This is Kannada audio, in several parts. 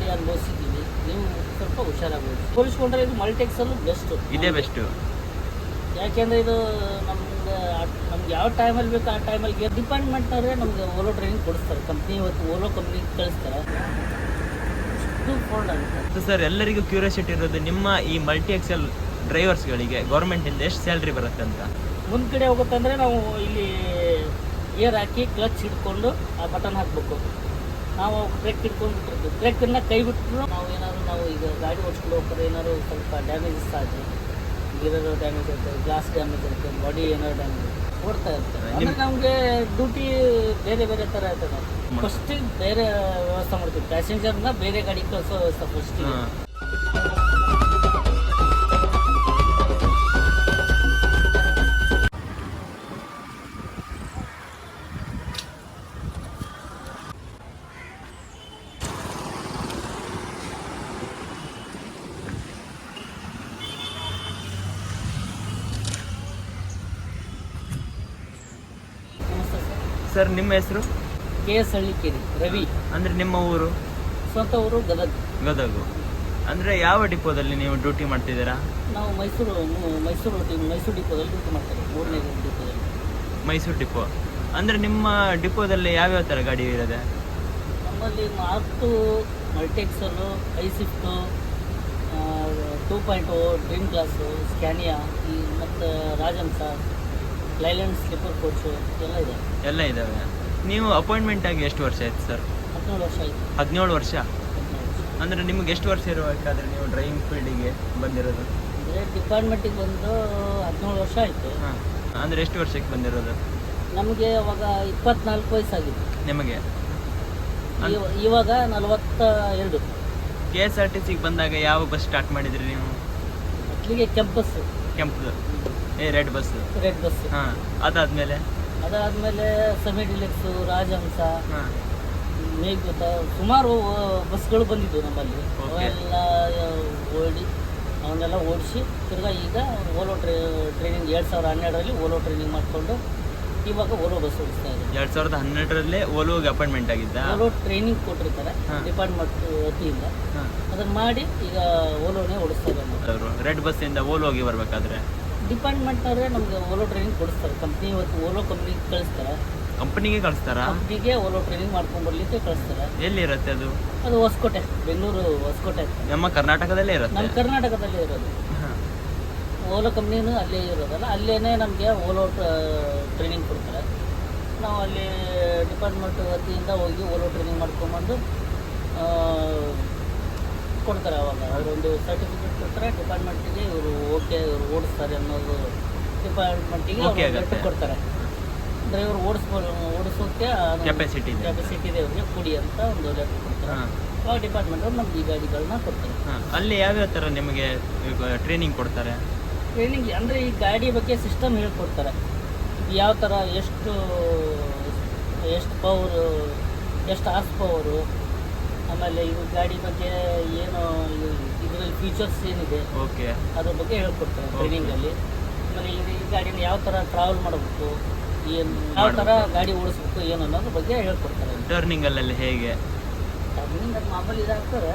ಗಾಡಿ ಅನುಭವಿಸಿದ್ದೀವಿ. ನೀವು ಸ್ವಲ್ಪ ಹುಷಾರಾಗಬೇಕು ಹೋಲಿಸ್ಕೊಂಡ್ರೆ ಇದು ಮಲ್ಟೆಕ್ಸಲ್ಲೂ ಬೆಸ್ಟು ಇದೇ ಬೆಸ್ಟು ಯಾಕೆಂದ್ರೆ ಇದು ನಮ್ಗೆ ನಮ್ಗೆ ಯಾವ ಟೈಮಲ್ಲಿ ಬೇಕು ಆ ಟೈಮಲ್ಲಿ ಡಿಪಾರ್ಟ್ಮೆಂಟ್ನವ್ರೆ ನಮ್ಗೆ ಓಲೋ ಟ್ರೈನಿಂಗ್ ಕೊಡಿಸ್ತಾರೆ. ಕಂಪ್ನಿ ಇವತ್ತು ಓಲೋ ಕಂಪ್ನಿ ಕಳಿಸ್ತಾರೆ. ಆಗುತ್ತೆ. ಸರ್ ಎಲ್ಲರಿಗೂ ಕ್ಯೂರಿಯಾಸಿಟಿ ಇರೋದು ನಿಮ್ಮ ಈ ಮಲ್ಟಿ ಎಕ್ಸೆಲ್ ಡ್ರೈವರ್ಸ್ಗಳಿಗೆ ಗೌರ್ಮೆಂಟಿಂದ ಎಷ್ಟು ಸ್ಯಾಲ್ರಿ ಬರುತ್ತೆ ಅಂತ? ಮುಂದ್ ಕಡೆ ಹೋಗುತ್ತಂದ್ರೆ ನಾವು ಇಲ್ಲಿ ಏರ್ ಹಾಕಿ ಕ್ಲಚ್ ಹಿಡ್ಕೊಂಡು ಆ ಬಟನ್ ಹಾಕಬೇಕು. ನಾವು ಬ್ರೇಕ್ ಇಟ್ಕೊಂಡ್ ಬ್ರೇಕನ್ನ ಕೈ ಬಿಟ್ಟರು ನಾವು ಏನಾದ್ರು ನಾವು ಈಗ ಗಾಡಿ ಓಡಿಸ್ಕೊಂಡು ಹೋಗ್ತಾರೆ ಏನಾದ್ರು ಸ್ವಲ್ಪ ಡ್ಯಾಮೇಜಸ್ ಆದರೆ ಗಿರರ್ ಡ್ಯಾಮೇಜ್ ಆಗುತ್ತೆ ಗ್ಲಾಸ್ ಡ್ಯಾಮೇಜ್ ಇರ್ತದೆ ಬಾಡಿ ಏನಾದ್ರು ಡ್ಯಾಮೇಜ್ ಓಡ್ತಾ ಇರ್ತಾರೆ. ಅಂದ್ರೆ ನಮಗೆ ಡ್ಯೂಟಿ ಬೇರೆ ಬೇರೆ ಥರ ಇರ್ತದೆ. ಫಸ್ಟಿಗೆ ಬೇರೆ ವ್ಯವಸ್ಥೆ ಮಾಡ್ತೀವಿ. ಪ್ಯಾಸೆಂಜರ್ನ ಬೇರೆ ಗಾಡಿ ಕಳಿಸೋ ವ್ಯವಸ್ಥೆ ಫಸ್ಟಿಗೆ ಸರ್ ನಿಮ್ಮ ಹೆಸರು? K S Hallikeri Ravi. ಅಂದ್ರೆ ನಿಮ್ಮ ಊರು? ಸ್ವಂತ ಊರು ಗದಗ. ಗದಗು. ಅಂದ್ರೆ ಯಾವ ಡಿಪೋದಲ್ಲಿ ನೀವು ಡ್ಯೂಟಿ ಮಾಡ್ತಿದ್ದೀರಾ? ನಾವು ಮೈಸೂರು ಮೈಸೂರು ಮೈಸೂರು ಡಿಪೋದಲ್ಲಿ ಡ್ಯೂಟಿ ಮಾಡ್ತಾರೆ ಮೂರನೇ ಡಿಪೋದಲ್ಲಿ. ಮೈಸೂರು ಡಿಪೋ. ಅಂದ್ರೆ ನಿಮ್ಮ ಡಿಪೋದಲ್ಲಿ ಯಾವ್ಯಾವ ಥರ ಗಾಡಿ ಇರೋದೆ? ನಮ್ಮಲ್ಲಿ mark ಮಲ್ಟೆಕ್ಸಲು I shift two point O dream class Scania ಮತ್ತು ರಾಜಂಸ ಲೈಲ್ಯಾಂಡ್ ಸ್ಲಿಪ್ಪರ್ ಕೋಚು ಎಲ್ಲ ಇದೆ. ಎಲ್ಲ ಇದ್ದಾವೆ ನೀವು ಅಪಾಯಿಂಟ್ಮೆಂಟ್ ಆಗಿ ಎಷ್ಟು ವರ್ಷ ಆಯ್ತು ಸರ್ ಹದಿನೇಳು ವರ್ಷ ಆಯಿತು. ಹದಿನೇಳು ವರ್ಷ? ಅಂದರೆ ನಿಮ್ಗೆ ಎಷ್ಟು ವರ್ಷ ಇರಬೇಕಾದ್ರೆ ನೀವು ಡ್ರೈವಿಂಗ್ ಫೀಲ್ಡಿಗೆ ಬಂದಿರೋದು? ಅಂದರೆ ಡಿಪಾರ್ಟ್ಮೆಂಟಿಗೆ ಬಂದು ಹದಿನೇಳು ವರ್ಷ ಆಯಿತು. ಹಾಂ. ಅಂದರೆ ಎಷ್ಟು ವರ್ಷಕ್ಕೆ ಬಂದಿರೋದು? ನಮಗೆ ಅವಾಗ ಇಪ್ಪತ್ನಾಲ್ಕು ವಯಸ್ಸಾಗಿತ್ತು ನಿಮಗೆ? ಇವ- ಇವಾಗ ನಲವತ್ತ ಎರಡು ಕೆ ಎಸ್ ಆರ್ ಟಿ ಸಿಗೆ ಬಂದಾಗ ಯಾವ ಬಸ್ ಸ್ಟಾರ್ಟ್ ಮಾಡಿದ್ರಿ ನೀವು? ಕೆಂಪು ಬಸ್ ಕೆಂಪು ಏ ರೆಡ್ ಬಸ್ ರೆಡ್ ಬಸ್ ಹಾಂ. ಅದಾದಮೇಲೆ? ಅದಾದಮೇಲೆ ಸೆಮಿ ಡಿಲೆಕ್ಸು ರಾಜಹಂಸ ಮೇಘದೂತ ಸುಮಾರು ಬಸ್ಗಳು ಬಂದಿದ್ದವು ನಮ್ಮಲ್ಲಿ. ಅವೆಲ್ಲ ಓಡಿ ಅವನ್ನೆಲ್ಲ ಓಡಿಸಿ ತಿರ್ಗಾ ಈಗ ಓಲೋ ಟ್ರೈ ಟ್ರೈನಿಂಗ್ ಎರಡು ಸಾವಿರದ ಹನ್ನೆರಡರಲ್ಲಿ ಓಲೋ ಟ್ರೈನಿಂಗ್ ಮಾಡಿಕೊಂಡು ಇವಾಗ ಓಲೋ ಬಸ್ ಓಡಿಸ್ತಾ ಇದ್ದಾರೆ. ಎರಡು ಸಾವಿರದ ಹನ್ನೆರಡರಲ್ಲೇ ಓಲೋಗೆ ಅಪಾಯಿಂಟ್ಮೆಂಟ್ ಆಗಿದ್ದ? ಓಲೋ ಟ್ರೈನಿಂಗ್ ಕೊಟ್ಟಿರ್ತಾರೆ. ಡಿಪಾರ್ಟ್ಮೆಂಟ್ ವತಿಯಿಂದ. ಅದನ್ನು ಮಾಡಿ ಈಗ ಓಲೋನೇ ಓಡಿಸ್ತಾ ಇದ್ದಾರೆ. ರೆಡ್ ಬಸ್ಸಿಂದ ಓಲೋಗೆ ಬರಬೇಕಾದ್ರೆ? ಡಿಪಾರ್ಟ್ಮೆಂಟ್ನವರೇ ನಮಗೆ ಓಲೋ ಟ್ರೈನಿಂಗ್ ಕೊಡಿಸ್ತಾರೆ. ಕಂಪ್ನಿ ಇವತ್ತು ಓಲೋ ಕಂಪ್ನಿಗೆ ಕಳಿಸ್ತಾರೆ. ಕಂಪನಿಗೆ ಕಳಿಸ್ತಾರೆ? ಕಂಪ್ನಿಗೆ ಓಲೋ ಟ್ರೈನಿಂಗ್ ಮಾಡ್ಕೊಂಡು ಬರ್ಲಿಕ್ಕೆ ಕಳಿಸ್ತಾರೆ. ಎಲ್ಲಿರುತ್ತೆ ಅದು? ಅದು ಹೊಸಕೋಟೆ ಬೆಂಗಳೂರು ಹೊಸಕೋಟೆ. ನಮ್ಮ ಕರ್ನಾಟಕದಲ್ಲೇ ಇರುತ್ತೆ? ನಮ್ಮ ಕರ್ನಾಟಕದಲ್ಲೇ ಇರೋದು. ಓಲೋ ಕಂಪ್ನಿನೂ ಅಲ್ಲೇ ಇರೋದಲ್ಲ ಅಲ್ಲೇ ನಮಗೆ ಓಲೋ ಟ್ರೈನಿಂಗ್ ಕೊಡ್ತಾರೆ. ನಾವು ಅಲ್ಲಿ ಡಿಪಾರ್ಟ್ಮೆಂಟ್ ವತಿಯಿಂದ ಹೋಗಿ ಓಲೋ ಟ್ರೈನಿಂಗ್ ಮಾಡ್ಕೊಂಬಂದು ಕೊಡ್ತಾರೆ ಅವಾಗ. ಅವರೊಂದು ಸರ್ಟಿಫಿಕೇಟ್ ಕೊಡ್ತಾರೆ ಡಿಪಾರ್ಟ್ಮೆಂಟಿಗೆ ಇವರು ಓಕೆ ಇವರು ಓಡಿಸ್ತಾರೆ ಅನ್ನೋದು ಡಿಪಾರ್ಟ್ಮೆಂಟಿಗೆ Okay ಆಗುತ್ತೆ. ಲೆಟರ್ ಕೊಡ್ತಾರೆ ಡ್ರೈವರ್ ಓಡಿಸ್ಬೋದು ಓಡಿಸೋಕ್ಕೆ ಕೆಪಾಸಿಟಿ ಇದೆ. ಕೆಪಾಸಿಟಿ ಇದೆ ಅವ್ರಿಗೆ ಕೊಡಿ ಅಂತ ಒಂದು ಲೆಟರ್ ಕೊಡ್ತಾರೆ ಹಾಂ. ಆ ಡಿಪಾರ್ಟ್ಮೆಂಟ್ ಅವ್ರು ನಮ್ಗೆ ಈ ಗಾಡಿಗಳನ್ನ ಕೊಡ್ತಾರೆ. ಹಾಂ. ಅಲ್ಲಿ ಯಾವ್ಯಾವ ಥರ ನಿಮಗೆ ಟ್ರೈನಿಂಗ್ ಕೊಡ್ತಾರೆ? ಟ್ರೈನಿಂಗ್ ಅಂದರೆ ಈ ಗಾಡಿ ಬಗ್ಗೆ ಸಿಸ್ಟಮ್ ಹೇಳ್ಕೊಡ್ತಾರೆ. ಯಾವ ಥರ ಎಷ್ಟು ಎಷ್ಟು ಪವರು ಎಷ್ಟು ಹಾರ್ಸ್ ಪವರು ಆಮೇಲೆ ಇದು ಗಾಡಿ ಬಗ್ಗೆ ಏನು ಇದರಲ್ಲಿ ಫೀಚರ್ಸ್ ಏನಿದೆ ಓಕೆ ಅದ್ರ ಬಗ್ಗೆ ಹೇಳ್ಕೊಡ್ತಾರೆ. ಟ್ರೈನಿಂಗಲ್ಲಿ ಆಮೇಲೆ ಇದು ಈ ಗಾಡಿನ ಯಾವ ಥರ ಟ್ರಾವೆಲ್ ಮಾಡಬೇಕು ಏನು ಯಾವ ಥರ ಗಾಡಿ ಓಡಿಸ್ಬೇಕು ಏನು ಅನ್ನೋದ್ರ ಬಗ್ಗೆ ಹೇಳ್ಕೊಡ್ತಾರೆ. ಟರ್ನಿಂಗಲ್ಲೆಲ್ಲ ಹೇಗೆ? ಟರ್ನಿಂಗ್ ಅದು ಮಾಮೂಲಿ ಇದಾಗ್ತಾರೆ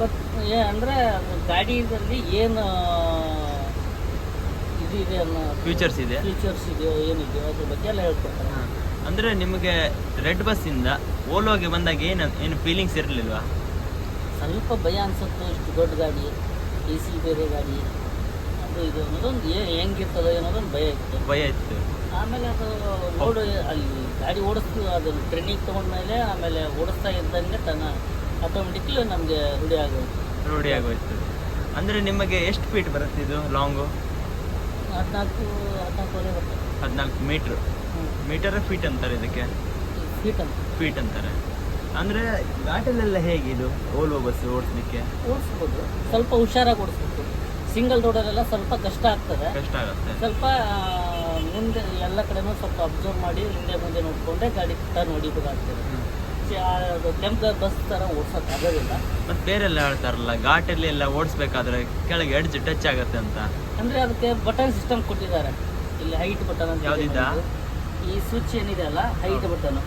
ಬಟ್ ಏ ಅಂದರೆ ಗಾಡಿದಲ್ಲಿ ಏನು ಇದು ಇದೆ ಅನ್ನೋ ಫ್ಯೂಚರ್ಸ್ ಇದೆ. ಫೀಚರ್ಸ್ ಇದೆಯೋ ಏನಿದೆಯೋ ಅದ್ರ ಬಗ್ಗೆ ಎಲ್ಲ ಹೇಳ್ಕೊಡ್ತಾರೆ. ಅಂದರೆ ನಿಮಗೆ ರೆಡ್ ಬಸ್ಸಿಂದ ಓಲೋಗೆ ಬಂದಾಗ ಏನು ಏನು ಫೀಲಿಂಗ್ಸ್ ಇರಲಿಲ್ವಾ? ಸ್ವಲ್ಪ ಭಯ ಅನ್ಸುತ್ತೆ ಇಷ್ಟು ದೊಡ್ಡ ಗಾಡಿ ಎ ಸಿ ಬೇರೆ ಗಾಡಿ ಅದು ಇದು ಅನ್ನೋದೊಂದು ಏನು ಹೆಂಗಿರ್ತದೋ ಅನ್ನೋದೊಂದು ಭಯ ಇತ್ತು. ಭಯ ಇತ್ತು. ಆಮೇಲೆ ಅದು ನೋಡು ಅಲ್ಲಿ ಗಾಡಿ ಓಡಿಸ್ತು ಅದನ್ನು ಟ್ರೈನಿಂಗ್ ತೊಗೊಂಡ್ಮೇಲೆ ಆಮೇಲೆ ಓಡಿಸ್ತಾ ಇದ್ದಂಗೆ ತನ್ನ ಆಟೋಮೆಟಿಕ್ಲಿ ನಮಗೆ ರೂಢಿ ಆಗೋಯ್ತು. ರೂಢಿ ಆಗೋಯ್ತು. ಅಂದರೆ ನಿಮಗೆ ಎಷ್ಟು ಫೀಟ್ ಬರುತ್ತೆ ಇದು ಲಾಂಗು ಹದಿನಾಲ್ಕು ಹದಿನಾಲ್ಕು ಬರ್ತದೆ. ಹದಿನಾಲ್ಕು ಮೀಟ್ರ್. ಮೀಟರ್ ಫೀಟ್ ಅಂತಾರೆ ಇದಕ್ಕೆ. ಫೀಟ್ ಅಂತ. ಫೀಟ್ ಅಂತಾರೆ. ಅಂದ್ರೆ ಘಾಟಲೆಲ್ಲ ಹೇಗೆ ಇದು? ಓಲ್ವೋ ಬಸ್ ಓಡಿಸ್ಲಿಕ್ಕೆ? ಓಡಿಸ್ಬೋದು. ಸ್ವಲ್ಪ ಹುಷಾರಾಗಿ ಓಡಿಸ್ಬೇಕು. ಸಿಂಗಲ್ ರೋಡಲ್ಲೆಲ್ಲ ಸ್ವಲ್ಪ ಕಷ್ಟ ಆಗ್ತದೆ. ಕಷ್ಟ ಆಗುತ್ತೆ. ಸ್ವಲ್ಪ ಮುಂದೆ ಎಲ್ಲ ಕಡೆನೂ ಸ್ವಲ್ಪ ಅಬ್ಸರ್ವ್ ಮಾಡಿ ಹಿಂದೆ ಮುಂದೆ ನೋಡಿಕೊಂಡೆ ಗಾಡಿ ಟರ್ನ್ ಹೊಡಿಬೇಕಾಗ್ತದೆ ಕೆಂಪು ಬಸ್ ಥರ ಓಡಿಸೋಕೆ ಆಗೋದಿಲ್ಲ. ಮತ್ತು ಬೇರೆಲ್ಲ ಹೇಳ್ತಾರಲ್ಲ ಘಾಟಲ್ಲಿ ಎಲ್ಲ ಓಡಿಸ್ಬೇಕಾದ್ರೆ ಕೆಳಗೆ ಎಡ್ಜ್ ಟಚ್ ಆಗುತ್ತೆ ಅಂತ. ಅಂದರೆ ಅದಕ್ಕೆ ಬಟನ್ ಸಿಸ್ಟಮ್ ಕೊಟ್ಟಿದ್ದಾರೆ. ಇಲ್ಲಿ ಹೈಟ್ ಬಟನ್ ಅಂತ ಇದೆ ಯಾವ್ದಿದ? ಈ ಸ್ವಿಚ್ ಏನಿದೆ ಅಲ್ಲ ಹೈಟ್ ಬಟನ್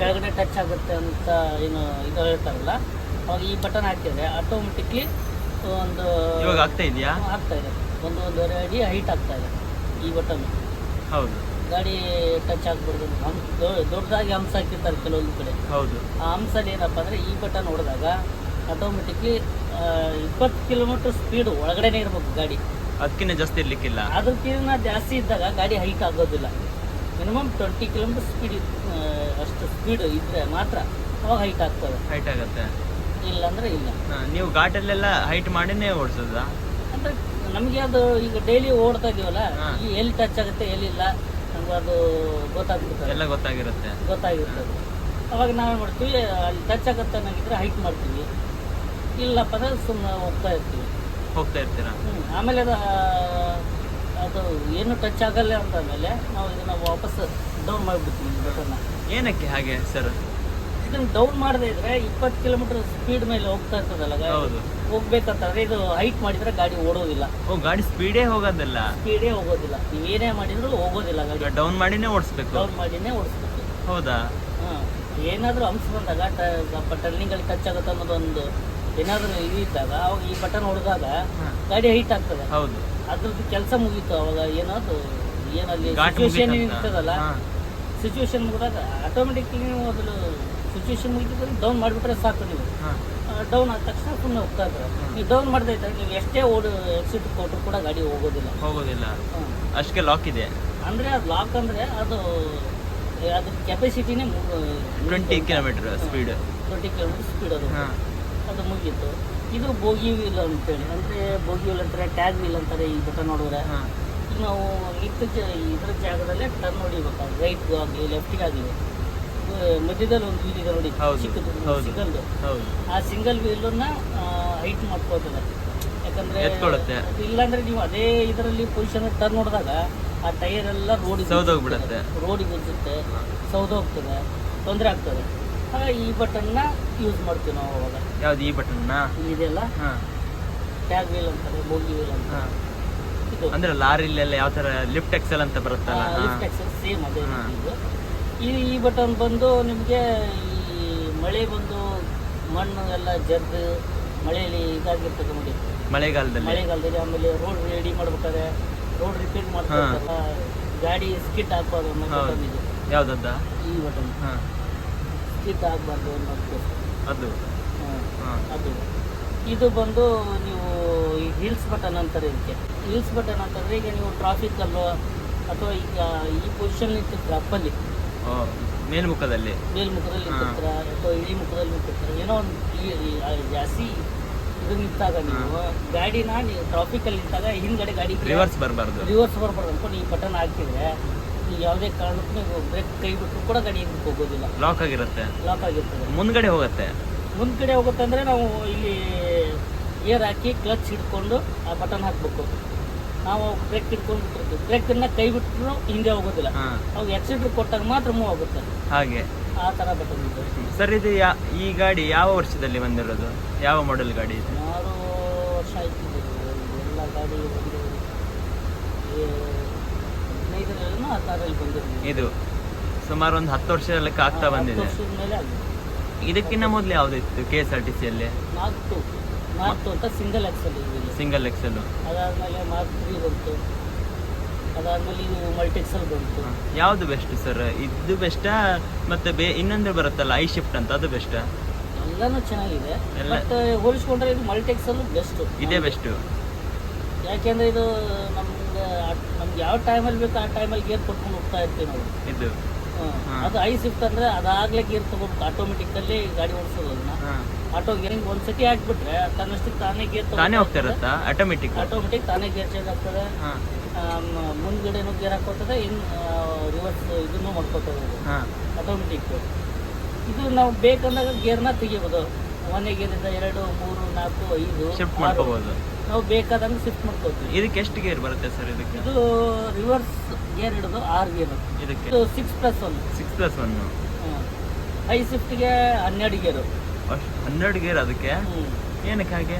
ಕೆಳಗಡೆ ಟಚ್ ಆಗುತ್ತೆ ಅಂತ ಏನು ಇದು ಹೇಳ್ತಾರಲ್ಲ ಅವಾಗ ಈ ಬಟನ್ ಹಾಕಿದ್ರೆ ಆಟೋಮೆಟಿಕ್ಲಿ ಒಂದು ಇವಾಗ ಆಗ್ತಾ ಇದೆಯಾ? ಆಗ್ತಾ ಇದೆ. ಒಂದು ಒಂದೂವರೆ ಅಡಿ ಹೈಟ್ ಆಗ್ತಾ ಇದೆ ಈ ಬಟನ್ ಹೌದು. ಗಾಡಿ ಟಚ್ ಆಗ್ಬಾರ್ದು ಹಂಪ್ ದೊಡ್ಡದಾಗಿ ಹಂಸ ಹಾಕಿರ್ತಾರೆ ಕೆಲವೊಂದು ಕಡೆ. ಹೌದು. ಆ ಹಂಸಲ್ಲಿ ಏನಪ್ಪ ಅಂದರೆ ಈ ಬಟನ್ ಹೊಡೆದಾಗ ಆಟೋಮೆಟಿಕ್ಲಿ ಇಪ್ಪತ್ತು ಕಿಲೋಮೀಟರ್ ಸ್ಪೀಡ್ ಒಳಗಡೆನೇ ಇರ್ಬೇಕು ಗಾಡಿ. ಅದಕ್ಕಿಂತ ಜಾಸ್ತಿ ಇರ್ಲಿಕ್ಕಿಲ್ಲ. ಅದಕ್ಕಿಂತ ಜಾಸ್ತಿ ಇದ್ದಾಗ ಗಾಡಿ ಹೈಕ್ ಆಗೋದಿಲ್ಲ. ಮಿನಿಮಮ್ ಟ್ವೆಂಟಿ ಕಿಲೋಮೀಟರ್ ಸ್ಪೀಡ್ ಅಷ್ಟು ಸ್ಪೀಡ್ ಇದ್ರೆ ಮಾತ್ರ ಅವಾಗ ಹೈಟ್ ಆಗ್ತದೆ. ಹೈಟ್ ಆಗತ್ತೆ. ಇಲ್ಲಾಂದ್ರೆ ಇಲ್ಲ. ಹಾ, ನೀವು ಘಾಟಲ್ಲೆಲ್ಲ ಹೈಟ್ ಮಾಡಿನೇ ಓಡಿಸೋದ? ಅಂದ್ರೆ ನಮಗೆ ಅದು ಈಗ ಡೈಲಿ ಓಡ್ತಾ ಇದೀವಲ್ಲ ಎಲ್ಲಿ ಟಚ್ ಆಗುತ್ತೆ ಎಲ್ಲಿಲ್ಲ ನಮ್ಗೆ ಅದು ಗೊತ್ತಾಗ್ಬಿಡ್ತದೆ. ಎಲ್ಲ ಗೊತ್ತಾಗಿರುತ್ತೆ. ಗೊತ್ತಾಗಿರುತ್ತೆ ಅವಾಗ ನಾವೇನ್ ಮಾಡ್ತೀವಿ ಅಲ್ಲಿ ಟಚ್ ಆಗುತ್ತೆ ಅನ್ನೋದಿದ್ರೆ ಹೈಟ್ ಮಾಡ್ತೀವಿ. ಇಲ್ಲಪ್ಪ ಅಂದ್ರೆ ಸುಮ್ಮನೆ ಹೋಗ್ತಾ ಇರ್ತೀವಿ. ಹೋಗ್ತಾ ಇರ್ತೀರಾ. ಆಮೇಲೆ ಅದು ಅದು ಏನು ಟಚ್ ಆಗಲ್ಲ ಅಂದಮೇಲೆ ನಾವು ಇದನ್ನ ವಾಪಸ್ ಡೌನ್ ಮಾಡಿಬಿಡ್ತೀವಿ ಬಟನ್ನ ಏನಕ್ಕೆ ಹಾಗೆ ಸರ್ ಇದನ್ನ ಡೌನ್ ಮಾಡದೇ ಇದ್ರೆ ಇಪ್ಪತ್ತು ಕಿಲೋಮೀಟರ್ ಸ್ಪೀಡ್ ಮೇಲೆ ಹೋಗ್ತಾ ಇರ್ತದಲ್ಲ ಹೌದು. ಹೋಗ್ಬೇಕಂತಂದ್ರೆ ಇದು ಹೈಟ್ ಮಾಡಿದ್ರೆ ಗಾಡಿ ಓಡೋದಿಲ್ಲ. ಓ ಗಾಡಿ ಸ್ಪೀಡೇ ಹೋಗೋದಿಲ್ಲ? ಸ್ಪೀಡೇ ಹೋಗೋದಿಲ್ಲ. ಏನೇ ಮಾಡಿದ್ರು ಹೋಗೋದಿಲ್ಲ ಗಾಡಿ. ಡೌನ್ ಮಾಡಿನೇ ಓಡಿಸ್ಬೇಕು. ಡೌನ್ ಮಾಡಿನೇ ಓಡಿಸ್ಬೇಕು. ಹೌದಾ? ಹಾಂ ಏನಾದರೂ ಅಂಶ ಬಂದಾಗ ಟರ್ನಿಂಗಲ್ಲಿ ಟಚ್ ಆಗುತ್ತೆ ಅನ್ನೋದೊಂದು ಏನಾದರೂ ಇದು ಇದ್ದಾಗ ಅವಾಗ ಈ ಬಟನ್ ಹೊಡೆದಾಗ ಗಾಡಿ ಹೈಟ್ ಆಗ್ತದೆ. ಹೌದು. ಅದ್ರದ್ದು ಕೆಲಸ ಮುಗೀತು ಅವಾಗ ಏನಾದ್ರು ಏನಲ್ಲಿ ಸಿಚುವೇಶನ್. ಇರ್ತದಲ್ಲ ಸಿಚುವೇಶನ್ ಮುಗಿದಾಗ ಆಟೋಮೆಟಿಕ್ಲಿ ನೀವು ಅದ್ರ ಸಿಚುವೇಶನ್ ಮುಗಿದ್ರೆ ಡೌನ್ ಮಾಡಿಬಿಟ್ರೆ ಸಾಕು ನೀವು. ಡೌನ್ ಆದ ತಕ್ಷಣ ಸುಮ್ಮನೆ ಹೋಗ್ತಾ ಇದ್ರೆ. ನೀವು ಡೌನ್ ಮಾಡದೇ ನೀವು ಎಷ್ಟೇ ಓಡ್ ಎಕ್ಸಿಟ್ ಕೊಟ್ಟರು ಕೂಡ ಗಾಡಿ ಹೋಗೋದಿಲ್ಲ. ಹೋಗೋದಿಲ್ಲ. ಅಷ್ಟೇ ಅಷ್ಟಕ್ಕೆ ಲಾಕ್ ಇದೆ. ಅಂದ್ರೆ ಅದು ಲಾಕ್ ಅಂದ್ರೆ ಅದು ಅದ್ರ ಕೆಪಾಸಿಟಿನೇ twenty kilometre speed twenty kilometre speed ಅದು. ಅದು ಮುಗೀತು. ಇದು ಬೋಗಿ ವೀಲ್ ಅಂತೇಳಿ. ಅಂದರೆ ಬೋಗಿ ವೀಲ್ ಅಂತಾರೆ ಟ್ಯಾಗ್ ವೀಲ್ ಅಂತಾರೆ ಈ ಬಟನ್ ನೋಡಿದ್ರೆ. ಹಾ. ಈಗ ನಾವು ಇತ್ತು ಜ ಇದ್ರ ಜಾಗದಲ್ಲೇ ಟರ್ನ್ ಹೊಡಿಬೇಕಾದ್ರೆ ರೈಟ್ಗೂ ಆಗಲಿ ಲೆಫ್ಟಿಗೆ ಆಗಲಿ. ಮಧ್ಯದಲ್ಲಿ ಒಂದು ವೀಲ್ ಇದೆ ನೋಡಿ ಚಿಕ್ಕದು. ಸಿಂಗಲ್ದು ಹೌದು ಆ ಸಿಂಗಲ್ ವೀಲನ್ನ ಹೈಟ್ ಮಾಡ್ಕೋತದೆ ಯಾಕಂದ್ರೆ. ಇಲ್ಲಾಂದ್ರೆ ನೀವು ಅದೇ ಇದರಲ್ಲಿ ಪೊಸಿಷನ್ ಟರ್ನ್ ಹೊಡೆದಾಗ ಆ ಟೈರ್ ಎಲ್ಲ ರೋಡಿಗೆ ಸೌದೋಗ್ಬಿಡುತ್ತೆ. ರೋಡಿಗೆ ಗುಜ್ಜುತ್ತೆ ಸೌದೋಗ್ತದೆ. ತೊಂದರೆ ಆಗ್ತದೆ. ಆಗ ಈ ಬಟನ್ನ ಯೂಸ್ ಮಾಡ್ತೀವಿ ನಾವು ಅವಾಗ. ಯಾವ್ದು ಈ ಬಟನ್? ಇದೆಲ್ಲ ಹಾ. ಟ್ಯಾಗ್ ವೀಲ್ ಅಂತಾರೆ ಬೋಗಿ ವೀಲ್ ಅಂತ ಹಾ. ಇದು. ಅಂದ್ರೆ ಲಾರಿಲೆಲ್ಲ ಯಾವ ತರ ಲಿಫ್ಟ್ ಎಕ್ಸೆಲ್ ಅಂತ ಬರುತ್ತಲ್ಲ? ಹಾ. ಲಿಫ್ಟ್ ಎಕ್ಸೆಲ್ ಸೇಮ್ ಅದೇ ಹಾ. ರೀತಿ ಇದು. ಈ ಈ ಬಟನ್ ಬಂದು ನಿಮಗೆ ಈ ಮಳೆ ಬಂದು ಮಣ್ಣು ಎಲ್ಲ ಜರ್ದು ಮಳೆಯಲ್ಲಿ ಇದಾಗಿರ್ತದೆ ನೋಡಿ. ಮಳೆಗಾಲದಲ್ಲಿ? ಮಳೆಗಾಲದಲ್ಲಿ ಆಮೇಲೆ ರೋಡ್ ರೆಡಿ ಮಾಡ್ಬೇಕಾದ್ರೆ ರೋಡ್ ರಿಪೇರ್ ಮಾಡ್ತಾರೆ ಗಾಡಿ ಸ್ಕಿಟ್ ಹಾಕ್ಬಾರ್ದು ಅನ್ನೋ ಹೌದು. ಬಟನ್ ಇದು ಯಾವ್ದದ್ದ? ಈ ಬಟನ್. ಹಾ. ಸ್ಕಿಟ್ ಆಗಬಾರ್ದು ಅನ್ನೋದಕ್ಕೆ ಅದು. ಅದು. ಇದು ಬಂದು ನೀವು ಈ ಹಿಲ್ಸ್ ಬಟನ್ ಅಂತಾರೆ ಇದಕ್ಕೆ. ಹಿಲ್ಸ್ ಬಟನ್ ಅಂತಂದರೆ ಈಗ ನೀವು ಟ್ರಾಫಿಕಲ್ಲೋ ಅಥವಾ ಈಗ ಈ ಪೊಸಿಷನ್ ನಿಂತಿರ್ತೀರ ಅಪ್ಪಲ್ಲಿ? ಮೇಲ್ಮುಖದಲ್ಲಿ. ಮೇಲ್ಮುಖದಲ್ಲಿ ನಿಂತಿರ್ತಾರೆ ಅಥವಾ ಇಳಿ ಮುಖದಲ್ಲಿ ನಿಂತಿರ್ತೀರ ಏನೋ ಒಂದು ಜಾಸ್ತಿ ಇದು ನಿಂತಾಗ ನೀವು ಗಾಡಿನ ನೀವು ಟ್ರಾಫಿಕಲ್ಲಿ ನಿಂತಾಗ ಹಿಂದ್ಗಡೆ ಗಾಡಿ ರಿವರ್ಸ್ ಬರಬಾರ್ದು. ರಿವರ್ಸ್ ಬರಬಾರ್ದು ಅನ್ಕೊಂಡು ಈ ಬಟನ್ ಹಾಕಿದ್ರೆ ಯಾವುದೇ ಕಾರಣಕ್ಕೂ ನೀವು ಬ್ರೇಕ್ ಕೈ ಬಿಟ್ಟರು ಕೂಡ ಗಾಡಿ ಹಿಂದಕ್ಕೆ ಹೋಗೋದಿಲ್ಲ. ಲಾಕ್ ಆಗಿರುತ್ತೆ. ಲಾಕ್ ಆಗಿರ್ತದೆ. ಮುಂದ್ಗಡೆ ಹೋಗುತ್ತೆ. ಮುಂದ್ಗಡೆ ಹೋಗುತ್ತಂದ್ರೆ ನಾವು ಇಲ್ಲಿ ಏರ್ ಹಾಕಿ ಕ್ಲಚ್ ಹಿಡ್ಕೊಂಡು ಆ ಬಟನ್ ಹಾಕ್ಬೇಕು. ನಾವು ಬ್ರೇಕ್ ಹಿಡ್ಕೊಂಡು ಬಿಟ್ಟಿರ್ತೀವಿ. ಬ್ರೇಕನ್ನ ಕೈ ಬಿಟ್ಟರು ಹಿಂದೆ ಹೋಗೋದಿಲ್ಲ. ಅವಾಗ ಎಕ್ಸಿಟ್ರ್ ಕೊಟ್ಟಾಗ ಮಾತ್ರ ಮೂವ್ ಆಗುತ್ತೆ. ಹಾಗೆ. ಆ ಥರ ಬಟನ್ ಇದೆ. ಸರ್ ಇದು ಯಾ ಈ ಗಾಡಿ ಯಾವ ವರ್ಷದಲ್ಲಿ ಬಂದಿರೋದು? ಯಾವ ಮಾಡೆಲ್ ಗಾಡಿ ಇದು? ಆರು ವರ್ಷ ಆಯ್ತು. ಇದು. ಎಲ್ಲ ಗಾಡಿ ಬಂದಿರೋದು ಏ, ಆ ಹತ್ತಾರಲ್ಲಿ ಬಂದಿರೋದು. ಇದು ಸುಮಾರು ಒಂದು ಹತ್ತು ವರ್ಷ ಲೆಕ್ಕ ಆಗ್ತಾ ಬಂದಿದೆ. ವರ್ಷದ ಮೇಲೆ ಆಗಿದೆ. ಇದಕ್ಕಿಂತ ಮೊದಲು ಯಾವ್ದಿತ್ತು ಕೆ ಎಸ್ ಆರ್ ಟಿ ಸಿಯಲ್ಲಿ ಅಲ್ಲಿ? ನಾಲ್ಕು ಅಂತ ಸಿಂಗಲ್ ಎಕ್ಸಲ್ ಸಿಂಗಲ್ ಎಕ್ಸೆಲ್ ಅದಾದಮೇಲೆ ಮಾರ್ಕ್ ತ್ರೀ ಬಂತು. ಅದಾದಮೇಲೆ ಇದು ಮಲ್ಟಿಕ್ಸಲ್ ಬಂತು. ಯಾವ್ದು ಬೆಸ್ಟ್ ಸರ್ ಇದು ಬೆಸ್ಟಾ ಮತ್ತೆ ಬೇ ಇನ್ನೊಂದು ಬರುತ್ತಲ್ಲ ಐ ಶಿಫ್ಟ್ ಅಂತ ಅದು ಬೆಸ್ಟಾ ಎಲ್ಲಾನು ಚೆನ್ನಾಗಿದೆ. ಬಟ್ ಹೋಲಿಸ್ಕೊಂಡ್ರೆ ಇದು ಮಲ್ಟಿಕ್ಸಲ್ ಬೆಸ್ಟ್ ಇದೇ ಬೆಸ್ಟ್ ಯಾಕೆಂದ್ರೆ ಇದು ನಮ್ಗೆ ನಮ್ಗೆ ಯಾವ ಟೈಮಲ್ಲಿ ಬೇಕು ಆ ಟೈಮಲ್ಲಿ ಗೇರ್ ಕೊಟ್ಕೊಂಡು ಹೋಗ್ತಾ ಇರ್ತೀವಿ ನಾವು. ಇದು. ಅದು ಐ ಶಿಫ್ಟ್ ಅಂದ್ರೆ ಅದಾಗ್ಲೇ ಗೇರ್ ತಗೋಬೇಕು ಆಟೋಮೆಟಿಕಲ್ಲಿ ಗಾಡಿ ಓಡಿಸೋದು ಅದನ್ನ. ಆಟೋ ಗೇರಿಂಗ್ ಒಂದ್ ಸತಿ ಹಾಕ್ಬಿಟ್ರೆ ತನ್ನಷ್ಟಕ್ಕೆ ತಾನೇ ಗೇರ್ ತಾನೇ ಹೋಗ್ತಾ ಇರುತ್ತಾ? ಆಟೋಮೆಟಿಕ್ ಆಟೋಮೆಟಿಕ್ ತಾನೇ ಗೇರ್ ಚೇಂಜ್ ಆಗ್ತದೆ. ಮುಂದ್ಗಡೆನೂ ಗೇರ್ ಹಾಕೋತದೆ ಇನ್ ರಿವರ್ಸ್ ಇದನ್ನು ಮಾಡ್ಕೋತದೆ ಆಟೋಮೆಟಿಕ್ ಇದು ನಾವು ಬೇಕಂದಾಗ ಗೇರ್ನ ತೆಗಿಬೋದು. ಒಂದೇ ಇಂದ ಎರಡು ಮೂರು ನಾಲ್ಕು ಐದು ಶಿಫ್ಟ್. ಮಾಡ್ಕೋಬಹುದು ನಾವು ಬೇಕಾದಂಗೆ ಶಿಫ್ಟ್ ಮಾಡ್ಕೋತೀವಿ ಇದಕ್ಕೆ ಎಷ್ಟು ಗೇರ್ ಬರುತ್ತೆ ಸರ್ ಇದಕ್ಕೆ? ಇದು ರಿವರ್ಸ್ ಗೇರ್ ಹಿಡಿದು ಆರು ಗೇರ್ ಇದಕ್ಕೆ? ಇದು six plus one six plus one high. ಶಿಫ್ಟ್ಗೆ ಹನ್ನೆರಡು ಗೇರು. ಹನ್ನೆರಡು ಗೇರ್ ಅದಕ್ಕೆ? ಏನಕ್ಕೆ ಹಾಗೆ?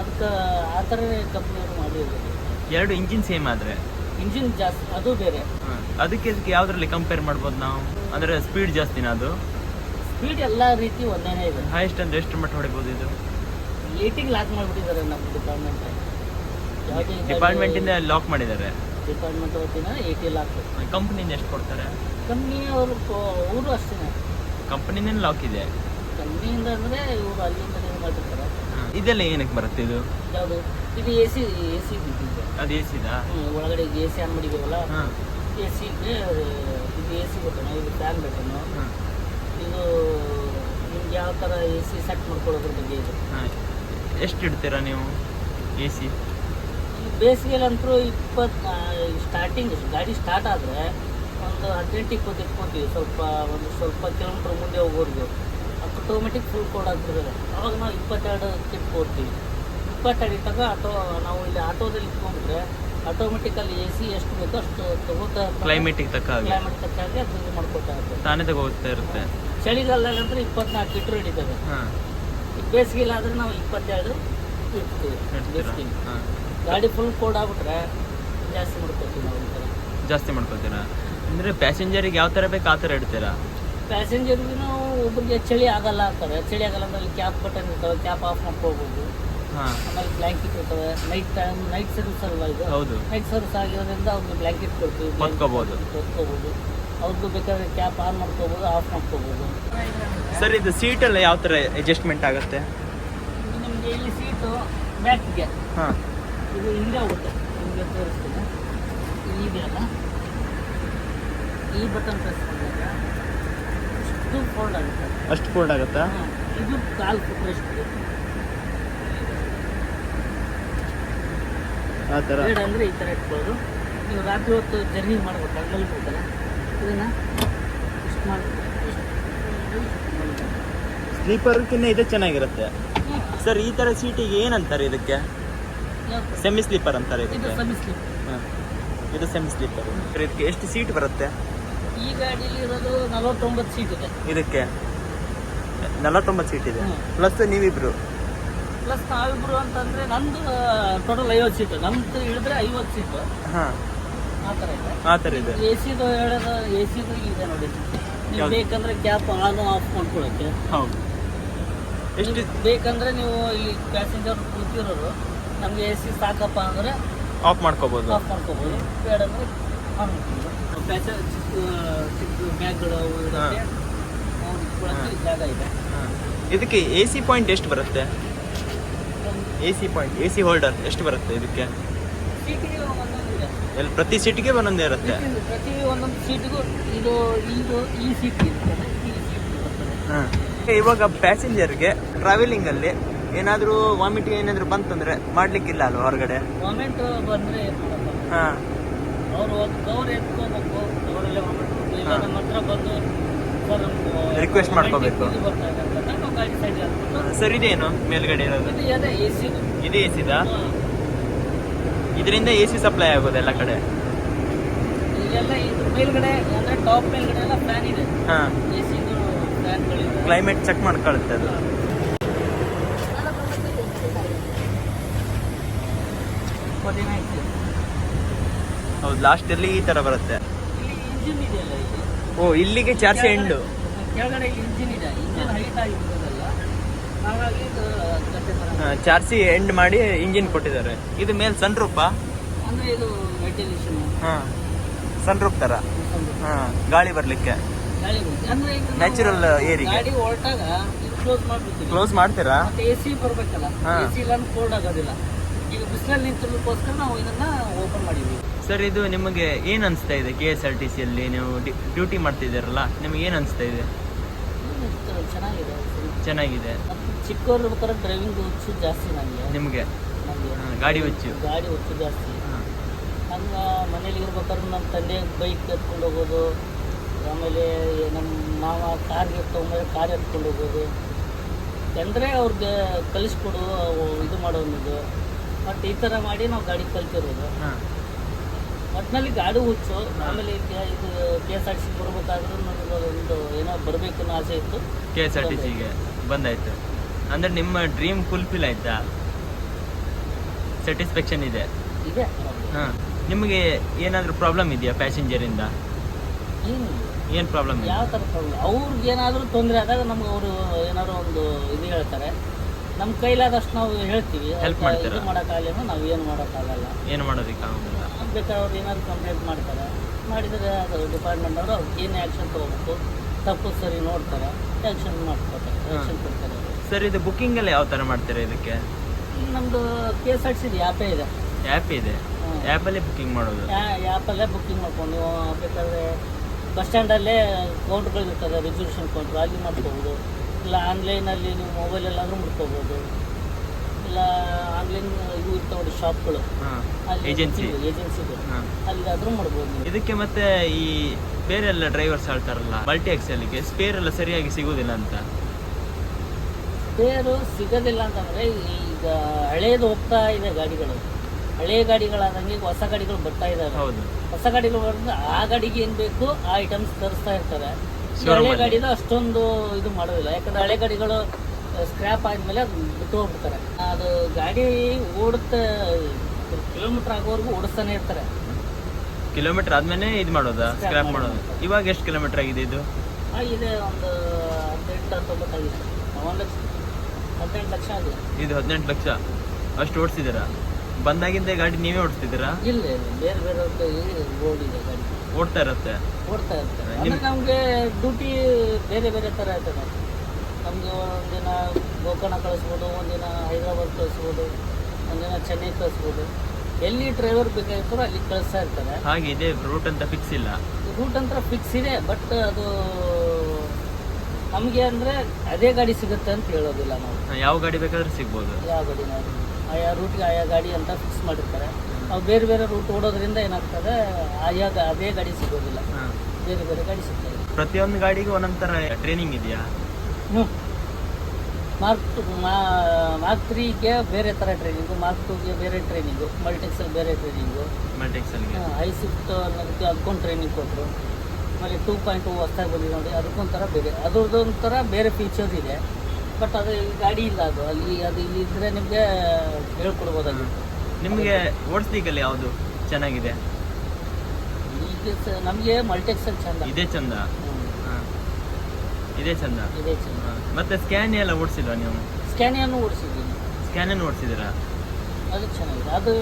ಅದಕ್ಕೆ ಆ ಥರನೇ ಕಂಪ್ನಿಯವರು ಮಾಡಿರೋದು. ಎರಡು ಇಂಜಿನ್ ಸೇಮ್ ಆದ್ರೆ? ಇಂಜಿನ್ ಜಾಸ್ತಿ ಅದು ಬೇರೆ. ಹಾ. ಅದಕ್ಕೆ ಇದಕ್ಕೆ ಯಾವ್ದ್ರಲ್ಲಿ ಕಂಪೇರ್ ಮಾಡ್ಬೋದು ನಾವು? ಅಂದ್ರೆ ಸ್ಪೀಡ್ ಜಾಸ್ತಿನ ಅದು? ಸ್ಪೀಡ್ ಎಲ್ಲ ರೀತಿ ಒಂದೇನೇ ಇದೆ. ಹೈಯೆಸ್ಟ್ ಅಂದ್ರೆ ಎಷ್ಟು ಮಟ್ಟ ಹೊಡಿಬೋದು ಇದು? ಏಟಿಗೆ ಲಾಕ್ ಮಾಡಿಬಿಟ್ಟಿದ್ದಾರೆ ನಮ್ಮ ಡಿಪಾರ್ಟ್ಮೆಂಟ್ ಡಿಪಾರ್ಟ್ಮೆಂಟ್ ಇಂದ ಲಾಕ್ ಮಾಡಿದ್ದಾರೆ. ಡಿಪಾರ್ಟ್ಮೆಂಟ್ ವತಿನ ಏಟಿ ಲಾಕ್ ಕಂಪ್ನಿಯಿಂದ ಎಷ್ಟು ಕೊಡ್ತಾರೆ? ಕಂಪ್ನಿ ಅವರು ಊರು ಅಷ್ಟೇ ಕಂಪ್ನಿನೇ ಲಾಕ್ ಇದೆ. ಕಂಪ್ನಿಯಿಂದ ಅಂದರೆ ಇವರು ಅಲ್ಲಿಂದ ಇದು ಮಾಡಿರ್ತಾರೆ. ಇದೆಲ್ಲ ಏನಕ್ಕೆ ಬರುತ್ತೆ ಇದು? ಯಾವುದು? ಇದು ಎ ಸಿ ಎ ಸಿ ಬಿದ್ದಿದೆ ಅದು ಎ ಸಿ ಒಳಗಡೆ ಎ ಸಿ ಆನ್ ಮಾಡಿದ್ದೀವಲ್ಲ? ಹಾ. ಎ ಸಿ ಇದು ಎ ಸಿ ಬಟನ್ ಇದು ಫ್ಯಾನ್ ಬಟನ್ ಇದು ನಿಮ್ಗೆ ಯಾವ ಥರ ಎ ಸಿ ಸೆಟ್ ಮಾಡ್ಕೊಳ್ಳೋದ್ರ ಬಗ್ಗೆ ಇದು. ಹಾ. ಎಷ್ಟು ಇಡ್ತೀರಾ ನೀವು ಎ ಸಿ ಈ ಬೇಸಿಗೆಲಂತರೂ ಇಪ್ಪತ್ತು ಸ್ಟಾರ್ಟಿಂಗ್ ಗಾಡಿ ಸ್ಟಾರ್ಟ್ ಆದರೆ ಒಂದು ಹದಿನೆಂಟು ಇಪ್ಪತ್ತು ಇಟ್ಕೊತೀವಿ. ಸ್ವಲ್ಪ ಒಂದು ಸ್ವಲ್ಪ ಕಿಲೋಮೀಟ್ರ್ ಮುಂದೆ ಹೋಗೋರ್ಗು. ಆಟೋಮೆಟಿಕ್ ಫುಲ್ ಕೋಡ್ ಆಗ್ತಿದ್ದಾರೆ ಅವಾಗ ನಾವು ಇಪ್ಪತ್ತೆರಡು ಕಿಟ್ ಕೊಡ್ತೀವಿ ಇಪ್ಪತ್ತೆರಡು ಇಟ್ಟಾಗ ಆಟೋ ನಾವು ಇಲ್ಲಿ ಆಟೋದಲ್ಲಿ ಇಟ್ಕೊಂಡ್ರೆ ಆಟೋಮೆಟಿಕಲ್ಲಿ ಎ ಸಿ ಎಷ್ಟು ಬೇಕೋ ಅಷ್ಟು ತಗೋತಾ ಕ್ಲೈಮೇಟಿಗೆ ತಕ್ಕ ಕ್ಲೈಮೇಟ್ ಕ್ಲೈಮೇಟ್ ತಕ್ಕಾಗೆ ಅದು ಇದು ಮಾಡ್ಕೊತಾ ಇರ್ತದೆ ತಾನೇ ತಗೋತಾ ಇರುತ್ತೆ. ಚಳಿಗಾಲದಲ್ಲಿ ಅಂದರೆ ಇಪ್ಪತ್ನಾಲ್ಕು ಲೀಟ್ರ್ ಹಿಡಿತದೆ ಹಾ. ಬೇಸಿಗೆಲ್ಲಾದರೆ ನಾವು ಇಪ್ಪತ್ತೆರಡು ಹಾ. ಗಾಡಿ ಫುಲ್ ಕೋಡ್ ಆಗ್ಬಿಟ್ರೆ ಜಾಸ್ತಿ ಮಾಡ್ಕೊತೀವಿ ನಾವು ಜಾಸ್ತಿ ಮಾಡ್ಕೊತೀರಾ ಅಂದ್ರೆ ಪ್ಯಾಸೆಂಜರಿಗೆ ಯಾವ ಥರ ಬೇಕು ಆ ಥರ ಇಡ್ತೀರಾ? ಪ್ಯಾಸೆಂಜರ್ಗೆ ನಾವು ಒಬ್ಬರಿಗೆ ಚಳಿ ಆಗಲ್ಲ ಅಂತಾರೆ. ಚಳಿ ಆಗಲ್ಲ ಅಂದ್ರೆ ಕ್ಯಾಪ್ ಬಟನ್ ಇರ್ತವೆ ಕ್ಯಾಪ್ ಆಫ್ ಮಾಡ್ಕೋಬೋದು ಹಾ. ಆಮೇಲೆ ಬ್ಲ್ಯಾಂಕೆಟ್ ಇರ್ತವೆ. ನೈಟ್ ಟೈಮ್ ನೈಟ್ ಸರ್ವಿಸ್ ಅಲ್ವಾ ಇದು? ಹೌದು. ನೈಟ್ ಸರ್ವಿಸ್ ಆಗಿರೋದ್ರಿಂದ ಅವ್ರಿಗೆ ಬ್ಲ್ಯಾಂಕೆಟ್ ಕೊಡ್ತೀವಿ. ಹೊತ್ಕೋಬೋದು. ಹೊತ್ಕೋಬೋದು. ಅವ್ರಿಗೂ ಬೇಕಾದ್ರೆ ಕ್ಯಾಪ್ ಆನ್ ಮಾಡ್ಕೋಬೋದು ಆಫ್ ಮಾಡ್ಕೋಬೋದು. ಸರ್ ಇದು ಸೀಟ್ ಎಲ್ಲ ಯಾವ ಥರ ಅಡ್ಜಸ್ಟ್ಮೆಂಟ್ ಆಗುತ್ತೆ? ನಿಮಗೆ ಇಲ್ಲಿ ಸೀಟು ಬ್ಯಾಕ್ಗೆ. ಹಾ. ಇದು ಹಿಂದೆ ಹೋಗುತ್ತೆ. ನಿಮಗೆ ತೋರಿಸ್ತೀನಿ. ಇದೆ ಅಲ್ಲ ಈ ಬಟನ್ ಪ್ರೆಸ್ ಮಾಡಿದಾಗ ಅಷ್ಟು ಫೋಲ್ಡ್ ಆಗುತ್ತೆ. ಅಷ್ಟು ಫೋಲ್ಡ್ ಆಗುತ್ತಾ? ಇದು ಕಾಲು ಫುಟ್ರೆಸ್ಟ್ ಆ ಥರ. ಅಂದರೆ ಈ ಥರ ಇಟ್ಕೊಳ್ಳೋದು ನೀವು ರಾತ್ರಿ ಹೊತ್ತು ಜರ್ನಿ ಮಾಡ್ಬೇಕು ಹಂಗಲ್ಲಿ ಹೋಗ್ತಾರೆ ಇದನ್ನು ಇಷ್ಟು ಮಾಡ್ಬೇಕು. ಸ್ಲೀಪರ್ಕಿನ್ನ ಇದೇ ಚೆನ್ನಾಗಿರುತ್ತೆ. ಸರ್ ಈ ತರ ಸೀಟಿಗೆ ಏನಂತಾರೆ ಇದಕ್ಕೆ? ಸೆಮಿ ಸ್ಲೀಪರ್ ಅಂತಾರೆ ಇದು ಇದಕ್ಕೆ. ಇದು ಸೆಮಿ ಸ್ಲೀಪರ್ ಇದಕ್ಕೆ ಎಷ್ಟು ಸೀಟ್ ಬರುತ್ತೆ? ಈ ಗಾಡಿಯಲ್ಲಿ ಇರೋದು ನಲವತ್ತೊಂಬತ್ತು ಸೀಟ್ ಇದೆ. ಇದಕ್ಕೆ? ನಲವತ್ತೊಂಬತ್ತು ಸೀಟ್ ಇದೆ. ಪ್ಲಸ್ ನೀವಿಬ್ರು? ಪ್ಲಸ್ ನಾವಿಬ್ರು ಅಂತಂದ್ರೆ ನಂದು ಟೋಟಲ್ ಐವತ್ತು ಸೀಟ್ ನಮ್ದು ಹಿಡಿದ್ರೆ ಐವತ್ತು ಸೀಟ್ ಹಾ. ಆ ಥರ ಇದೆ. ಆ ಥರ ಇದೆ. ಎ ಸಿದು ಹೇಳೋದು ಎ ಸಿದು ಇದೆ ನೋಡಿ? ಬೇಕಂದ್ರೆ ಕ್ಯಾಪ್ ಆನ್ ಆಫ್ ಮಾಡ್ಕೊಳಕ್ಕೆ. ಹೌದು. ಎಷ್ಟು ಬೇಕಂದ್ರೆ ನೀವು ಇಲ್ಲಿ ಪ್ಯಾಸೆಂಜರ್ ಕೂತಿರೋರು ನಮಗೆ ಎ ಸಿ ಸಾಕಪ್ಪ ಅಂದ್ರೆ ಆಫ್ ಮಾಡ್ಕೋಬೋದು. ಆಫ್ ಮಾಡ್ಕೋಬೋದು. ಬೇಡ ಅಂದ್ರೆ ಆನ್ ಬ್ಯಾಗ್ಗಳು ಅವು ಇರುತ್ತೆ. ಅವ್ರು ಜಾಗ ಇದೆ. ಇದಕ್ಕೆ ಎ ಸಿ ಪಾಯಿಂಟ್ ಎಷ್ಟು ಬರುತ್ತೆ? A C point A C holder ಎಷ್ಟು ಬರುತ್ತೆ ಇದಕ್ಕೆ? ಎಲ್ಲಿ ಪ್ರತಿ ಸೀಟಿಗೆ ಒಂದೊಂದೇ ಇರುತ್ತೆ? ಪ್ರತಿ- ಒಂದೊಂದು ಸೀಟಿಗೂ ಇದು ಇದು ಈ ಸೀಟ್ ಬರ್ತದೆ. ಹಾಂ. ಇವಾಗ ಪ್ಯಾಸೆಂಜರ್ಗೆ ಟ್ರಾವೆಲಿಂಗಲ್ಲಿ ಏನಾದರೂ ವಾಮಿಟಿಂಗ್ ಏನಾದರೂ ಬಂತಂದ್ರೆ ಮಾಡ್ಲಿಕ್ಕಿಲ್ಲ ಅಲ್ವಾ ಹೊರಗಡೆ? ವಾಮಿಟ್ ಬಂದರೆ ಹಾಂ. ಅವರು ಗೌರ್ ಎತ್ಕೋಬೇಕು ಅವರೆಲ್ಲ ಇಲ್ಲ ಹಾ. ನಮ್ಮ ಹತ್ರ ಬಂದು ರಿಕ್ವೆಸ್ಟ್ ಮಾಡ್ಕೋಬೇಕು. ಸರ್ ಇದೇನು ಮೇಲ್ಗಡೆ ಇರೋದು? ಇದು ಎ ಸಿ ಸಿದಾ ಇದರಿಂದ ಎ ಸಿ ಸಪ್ಲೈ ಆಗೋದು ಎಲ್ಲ ಕಡೆ? ಮೇಲ್ಗಡೆ ಅಂದ್ರೆ ಟಾಪ್ ಮೇಲ್ಗಡೆ ಎಲ್ಲ ಫ್ಯಾನ್ ಇದೆ. ಹಾಂ. ಎ ಫ್ಯಾನ್ಗಳಿದೆ ಕ್ಲೈಮೇಟ್ ಚೆಕ್ ಮಾಡ್ಕೊಳ್ಳುತ್ತೆ ಅದು. ಹೌದು ಲಾಸ್ಟ್ ಅಲ್ಲಿ ಈ ತರ ಬರುತ್ತೆ. ಓ ಇಲ್ಲಿಗೆ ಚಾರ್ಜ್ ಎಂಡು. ಚಾರ್ಸಿ ಎಂಡ್ ಮಾಡಿ ಇಂಜಿನ್ ಕೊಟ್ಟಿದ್ದಾರೆ. ಇದು ಮೇಲೆ ಸನ್ ರೂಪ ಸನ್ ರೂಪ್ ತರ. ಹಾಂ ಗಾಳಿ ಬರಲಿಕ್ಕೆ. Natural air ಗೆ. ಗಾಡಿ ಹೊರಟಾಗ ಕ್ಲೋಸ್ ಮಾಡ್ಬಿಡ್ತೀವಿ ಕ್ಲೋಸ್ ಮಾಡ್ತೀರಾ? ಎ ಸಿ ಬರ್ಬೇಕಲ್ಲ. ಎ ಸಿ ಇಲ್ಲ ಕೋಲ್ಡ್ ಆಗೋದಿಲ್ಲ. ಈಗ ಬಿಸಿಲಲ್ಲಿ ನಿಂತಿರೋದಕ್ಕೋಸ್ಕರ ನಾವು ಇದನ್ನ ಓಪನ್ ಮಾಡಿದ್ವಿ. ಸರ್ ಇದು ನಿಮಗೆ ಏನು ಅನಿಸ್ತಾ ಇದೆ ಕೆ ಎಸ್ ಆರ್ ಟಿ ಸಿಯಲ್ಲಿ ನೀವು ಡ್ಯೂಟಿ ಮಾಡ್ತಿದ್ದೀರಲ್ಲ ನಿಮಗೆ ಏನು ಅನಿಸ್ತಾ ಇದೆ? ಚೆನ್ನಾಗಿದೆ. ಚೆನ್ನಾಗಿದೆ. ಚಿಕ್ಕವ್ರು ಇರ್ಬೇಕಾದ್ರೆ ಡ್ರೈವಿಂಗ್ ಹುಚ್ಚು ಜಾಸ್ತಿ ನನಗೆ ನಿಮಗೆ? ಗಾಡಿ ಹುಚ್ಚು. ಗಾಡಿ ಹುಚ್ಚು ಜಾಸ್ತಿ. ಹಂಗ ಮನೇಲಿ ಇರ್ಬೇಕಾದ್ರೆ ನಮ್ಮ ತಂದೆ ಬೈಕ್ ಎತ್ಕೊಂಡು ಹೋಗೋದು ಆಮೇಲೆ ನಮ್ಮ ಮಾವ ಕಾರ್ಗೆ ತೊಗೊಂಡ್ರೆ ಕಾರ್ ಎತ್ಕೊಂಡು ಹೋಗೋದು. ಅಂದರೆ ಅವ್ರಿಗೆ ಕಲಿಸ್ಕೊಡು ಇದು ಮಾಡೋದು ಮತ್ತು ಈ ಥರ ಮಾಡಿ ನಾವು ಗಾಡಿ ಕಲ್ತಿರೋದು. ಹಾಂ. ಒಟ್ಟಿನಲ್ಲಿ ಗಾಡಿ ಹುಚ್ಚು. ಆಮೇಲೆ ಇದು K S R T C ಬರ್ಬೇಕಾದ್ರೂ ನನಗೆ ಒಂದು ಏನೋ ಬರಬೇಕು ಅನ್ನೋ ಆಸೆ ಇತ್ತು. ಕೆ ಎಸ್ ಆರ್ ಟಿ ಸಿಗೆ ಬಂದಾಯ್ತು. ಅಂದರೆ ನಿಮ್ಮ ಡ್ರೀಮ್ ಫುಲ್ಫಿಲ್ ಆಯ್ತಾ? ಸ್ಯಾಟಿಸ್ಫ್ಯಾಕ್ಷನ್ ಇದೆ? ಇದೆ. ಹಾಂ. ನಿಮಗೆ ಏನಾದರೂ ಪ್ರಾಬ್ಲಮ್ ಇದೆಯಾ ಪ್ಯಾಸೆಂಜರಿಂದ ಏನಿಲ್ಲ. ಏನ್ ಪ್ರಾಬ್ಲಮ್ ಯಾವ ಥರ ಪ್ರಾಬ್ಲಮ್ ಅವ್ರಿಗೆ ಏನಾದರೂ ತೊಂದರೆ ಆದಾಗ ನಮ್ಗೆ ಅವರು ಏನಾದರೂ ಒಂದು ಇದು ಹೇಳ್ತಾರೆ. ನಮ್ಮ ಕೈಲಾದಷ್ಟು ನಾವು ಹೇಳ್ತೀವಿ. ಹೆಲ್ಪ್ ಮಾಡ್ತೀವಿ ಮಾಡ್ತೀರಾ? ಇದು ನಾವು ಏನು ಮಾಡೋಕ್ಕಾಗಲ್ಲ. ಏನು ಮಾಡೋದಕ್ಕೆ ಆಗೋದಿಲ್ಲ. ಬೇಕಾದ್ರೆ ಅವ್ರು ಏನಾದರೂ ಕಂಪ್ಲೇಂಟ್ ಮಾಡ್ತಾರೆ. ಮಾಡಿದರೆ ಅದು ಡಿಪಾರ್ಟ್ಮೆಂಟ್ ಅವರು ಅವ್ರಿಗೆ ಏನು ಆ್ಯಕ್ಷನ್ ತೊಗೋಬೇಕು ತಪ್ಪು ಸರಿ ನೋಡ್ತಾರೆ ಆ್ಯಕ್ಷನ್ ಮಾಡ್ಕೊತಾರೆ ಆ್ಯಕ್ಷನ್ ಕೊಡ್ತಾರೆ. ಸರ್ ಇದು ಬುಕ್ಕಿಂಗ್ ಎಲ್ಲ ಯಾವ ಥರ ಮಾಡ್ತೀರಾ ಇದಕ್ಕೆ? ನಮ್ಮದು ಕೆ ಎಸ್ ಆರ್ ಸಿ ಆ್ಯಪೇ ಇದೆ. ಆ್ಯಪ್ ಇದೆ. ಆ್ಯಪಲ್ಲೇ ಬುಕ್ಕಿಂಗ್ ಮಾಡೋದು? ಆ್ಯಪಲ್ಲೇ ಬುಕ್ಕಿಂಗ್ ಮಾಡ್ಕೊಂಡು ಬೇಕಾದ್ರೆ ಬಸ್ ಸ್ಟ್ಯಾಂಡಲ್ಲೇ ಕೌಂಟ್ಗಳು ಇರ್ತದೆ ರಿಸರ್ವೇಷನ್ ಕೌಂಟ್ರ್ ಅಲ್ಲಿ ಮಾಡ್ಕೋಬೋದು. ಇಲ್ಲ ಆನ್ಲೈನಲ್ಲಿ ನೀವು ಮೊಬೈಲಲ್ಲಾದರೂ ಮಾಡ್ಕೋಬೋದು ಇಲ್ಲ ಆನ್ಲೈನ್ ಇದು ಇರ್ತಾವೆ ನೋಡಿ ಶಾಪ್ಗಳು ಏಜೆನ್ಸಿ ಏಜೆನ್ಸಿಗಳು ಅಲ್ಲಿ ಅಲ್ಲಿಗಾದರೂ ಮಾಡ್ಬೋದು ಇದಕ್ಕೆ ಮತ್ತೆ ಈ ಬೇರೆ ಎಲ್ಲ ಡ್ರೈವರ್ಸ್ ಹೇಳ್ತಾರಲ್ಲ ಮಲ್ಟಿ ಎಕ್ಸೆಲ್ಗೆ ಸ್ಪೇರ್ ಎಲ್ಲ ಸರಿಯಾಗಿ ಸಿಗೋದಿಲ್ಲ ಅಂತ? ಸ್ಪೇರು ಸಿಗೋದಿಲ್ಲ ಅಂತಂದರೆ ಈಗ ಹಳೇದು ಹೋಗ್ತಾ ಇದೆ ಗಾಡಿಗಳು. ಹಳೆಯ ಗಾಡಿಗಳಾದಂಗೆ ಹೊಸ ಗಾಡಿಗಳು ಬರ್ತಾ ಇದಾವೆ. ಹೌದು. ಹೊಸ ಗಾಡಿಗಳು ಬಂದ್ರೆ ಆ ಗಾಡಿಗೆ ಏನ್ ಬೇಕು ಆ ಐಟಮ್ಸ್ ತರಿಸ್ತಾ ಇರ್ತಾರೆ. ಈ ಹಳೆ. ಗಾಡಿದು ಅಷ್ಟೊಂದು ಇದು ಮಾಡೋದಿಲ್ಲ. ಯಾಕಂದ್ರೆ ಹಳೆ ಗಾಡಿಗಳು ಸ್ಕ್ರ್ಯಾಪ್ ಆದ್ಮೇಲೆ ಅದು ಬಿಟ್ಟು ಹೋಗ್ಬಿಡ್ತಾರೆ. ಅದು ಗಾಡಿ ಓಡುತ್ತೆ ಕಿಲೋಮೀಟರ್ ಆಗೋವರೆಗೂ ಓಡಿಸ್ತಾನೆ ಇರ್ತಾರೆ. ಕಿಲೋಮೀಟರ್ ಆದ್ಮೇಲೆ ಇದು ಮಾಡೋದಾ? ಸ್ಕ್ರ್ಯಾಪ್ ಸ್ಕ್ರಾಪ್ ಮಾಡೋದು. ಇವಾಗ ಎಷ್ಟು ಕಿಲೋಮೀಟರ್ ಆಗಿದೆ ಇದು? ಇದೆ ಒಂದು ಹದಿನೆಂಟು ಹತ್ತೊಂಬತ್ತು ಆಗಿದೆ ಒಂದು ಲಕ್ಷ ಹದಿನೆಂಟು ಲಕ್ಷ ಆಗಿದೆ. ಇದು ಹದಿನೆಂಟು ಲಕ್ಷ. ಅಷ್ಟು ಓಡಿಸಿದ್ದೀರಾ? ಬಂದಾಗಿಂದ ಗಾಡಿ ನೀವೇ ಓಡಿಸ್ತಿದ್ದೀರಾ? ಇಲ್ಲ ಇಲ್ಲ. ಬೇರೆ ಬೇರೆ ರೋಡ್ ಇದೆ ಗಾಡಿ. ಓಡ್ತಾ ಇರುತ್ತೆ? ಓಡ್ತಾ ಇರ್ತಾರೆ ನಮಗೆ ಡ್ಯೂಟಿ ಬೇರೆ ಬೇರೆ ಥರ ಇರ್ತದೆ. ನಮಗೆ ಒಂದಿನ ಗೋಕರ್ಣ ಕಳಿಸ್ಬೋದು ಒಂದಿನ ಹೈದರಾಬಾದ್ ಕಳಿಸ್ಬೋದು ಒಂದಿನ ಚೆನ್ನೈ ಕಳಿಸ್ಬೋದು. ಎಲ್ಲಿ ಡ್ರೈವರ್ ಬೇಕಾಗಿರ್ತಾರೋ ಅಲ್ಲಿ ಕಳಿಸ್ತಾ ಇರ್ತಾರೆ. ಹಾಗೆ ಇದೆ ರೂಟ್ ಅಂತ ಫಿಕ್ಸ್ ಇಲ್ಲ. ರೂಟ್ ಅಂತ ಫಿಕ್ಸ್ ಇದೆ ಬಟ್ ಅದು ನಮಗೆ ಅಂದರೆ ಅದೇ ಗಾಡಿ ಸಿಗುತ್ತೆ ಅಂತ ಹೇಳೋದಿಲ್ಲ ನಾವು. ಯಾವ ಗಾಡಿ ಬೇಕಾದ್ರೂ ಸಿಗ್ಬೋದು. ಯಾವ ಗಾಡಿ ನಾವು ಆಯಾ ರೂಟ್ಗೆ ಆಯಾ ಗಾಡಿ ಅಂತ ಫಿಕ್ಸ್ ಮಾಡಿರ್ತಾರೆ. ನಾವು ಬೇರೆ ಬೇರೆ ರೂಟ್ ಓಡೋದ್ರಿಂದ ಏನಾಗ್ತದೆ ಆಯಾ ಗಾ- ಅದೇ ಗಾಡಿ ಸಿಗೋದಿಲ್ಲ. ಬೇರೆ ಬೇರೆ ಗಾಡಿ ಸಿಗ್ತದೆ. ಪ್ರತಿಯೊಂದು ಗಾಡಿಗೂ ಒಂದೊಂಥರ ಟ್ರೈನಿಂಗ್ ಇದೆಯಾ? ಹ್ಞೂ. ಮಾರ್ಕ್ ಟು ಮಾರ್ಕ್ ತ್ರೀಗೆ ಬೇರೆ ಥರ ಟ್ರೈನಿಂಗು ಮಾರ್ಕ್ ಟೂಗೆ ಬೇರೆ ಟ್ರೈನಿಂಗು ಮಲ್ಟಿಕ್ಸಲ್ಲಿ ಬೇರೆ ಟ್ರೈನಿಂಗು ಮಲ್ಟೆಕ್ಸಲ್ಗೆ ಹೈ ಸಿಫ್ಟ್ ಅನ್ನೋದಕ್ಕೆ ಅದಕ್ಕೊಂದು ಟ್ರೈನಿಂಗ್ ಕೊಟ್ಟರು ಆಮೇಲೆ ಟೂ ಪಾಯಿಂಟ್ ಟು ಹೊಸ್ದಾಗಿ ಬಂದಿದೆ ನೋಡಿ ಅದಕ್ಕೊಂಥರ ಬೇರೆ ಅದ್ರದ್ದೊಂಥರ ಬೇರೆ ಫೀಚರ್ ಇದೆ. ಬಟ್ ಅದು ಗಾಡಿ ಇಲ್ಲ ಅದು. ಅಲ್ಲಿ ಅದು ಇಲ್ಲಿ ಇದ್ರೆ ನಿಮಗೆ ಹೇಳ್ಕೊಡ್ಬೋದಾಗಿತ್ತು. ನಿಮಗೆ ಓಡಿಸ್ಲಿಕ್ಕಲ್ಲಿ ಯಾವುದು ಚೆನ್ನಾಗಿದೆ? ಈಗ ಸ ನಮಗೆ ಮಲ್ಟೆಕ್ಸಲ್ ಚಂದ. ಇದೇ ಚಂದ. ಇದೇ ಚಂದ? ಇದೇ ಚಂದ. ಮತ್ತೆ ಸ್ಕ್ಯಾನ್ ಎಲ್ಲ ಓಡಿಸಿಲ್ವಾ ನೀವು? ಸ್ಕ್ಯಾನಿಯನ್ನು ಓಡಿಸಿದ್ದೀನಿ. ಸ್ಕ್ಯಾನನ್ನು ಓಡಿಸಿದ್ದೀರಾ? ಅದು ಚೆನ್ನಾಗಿದೆ. ಅದು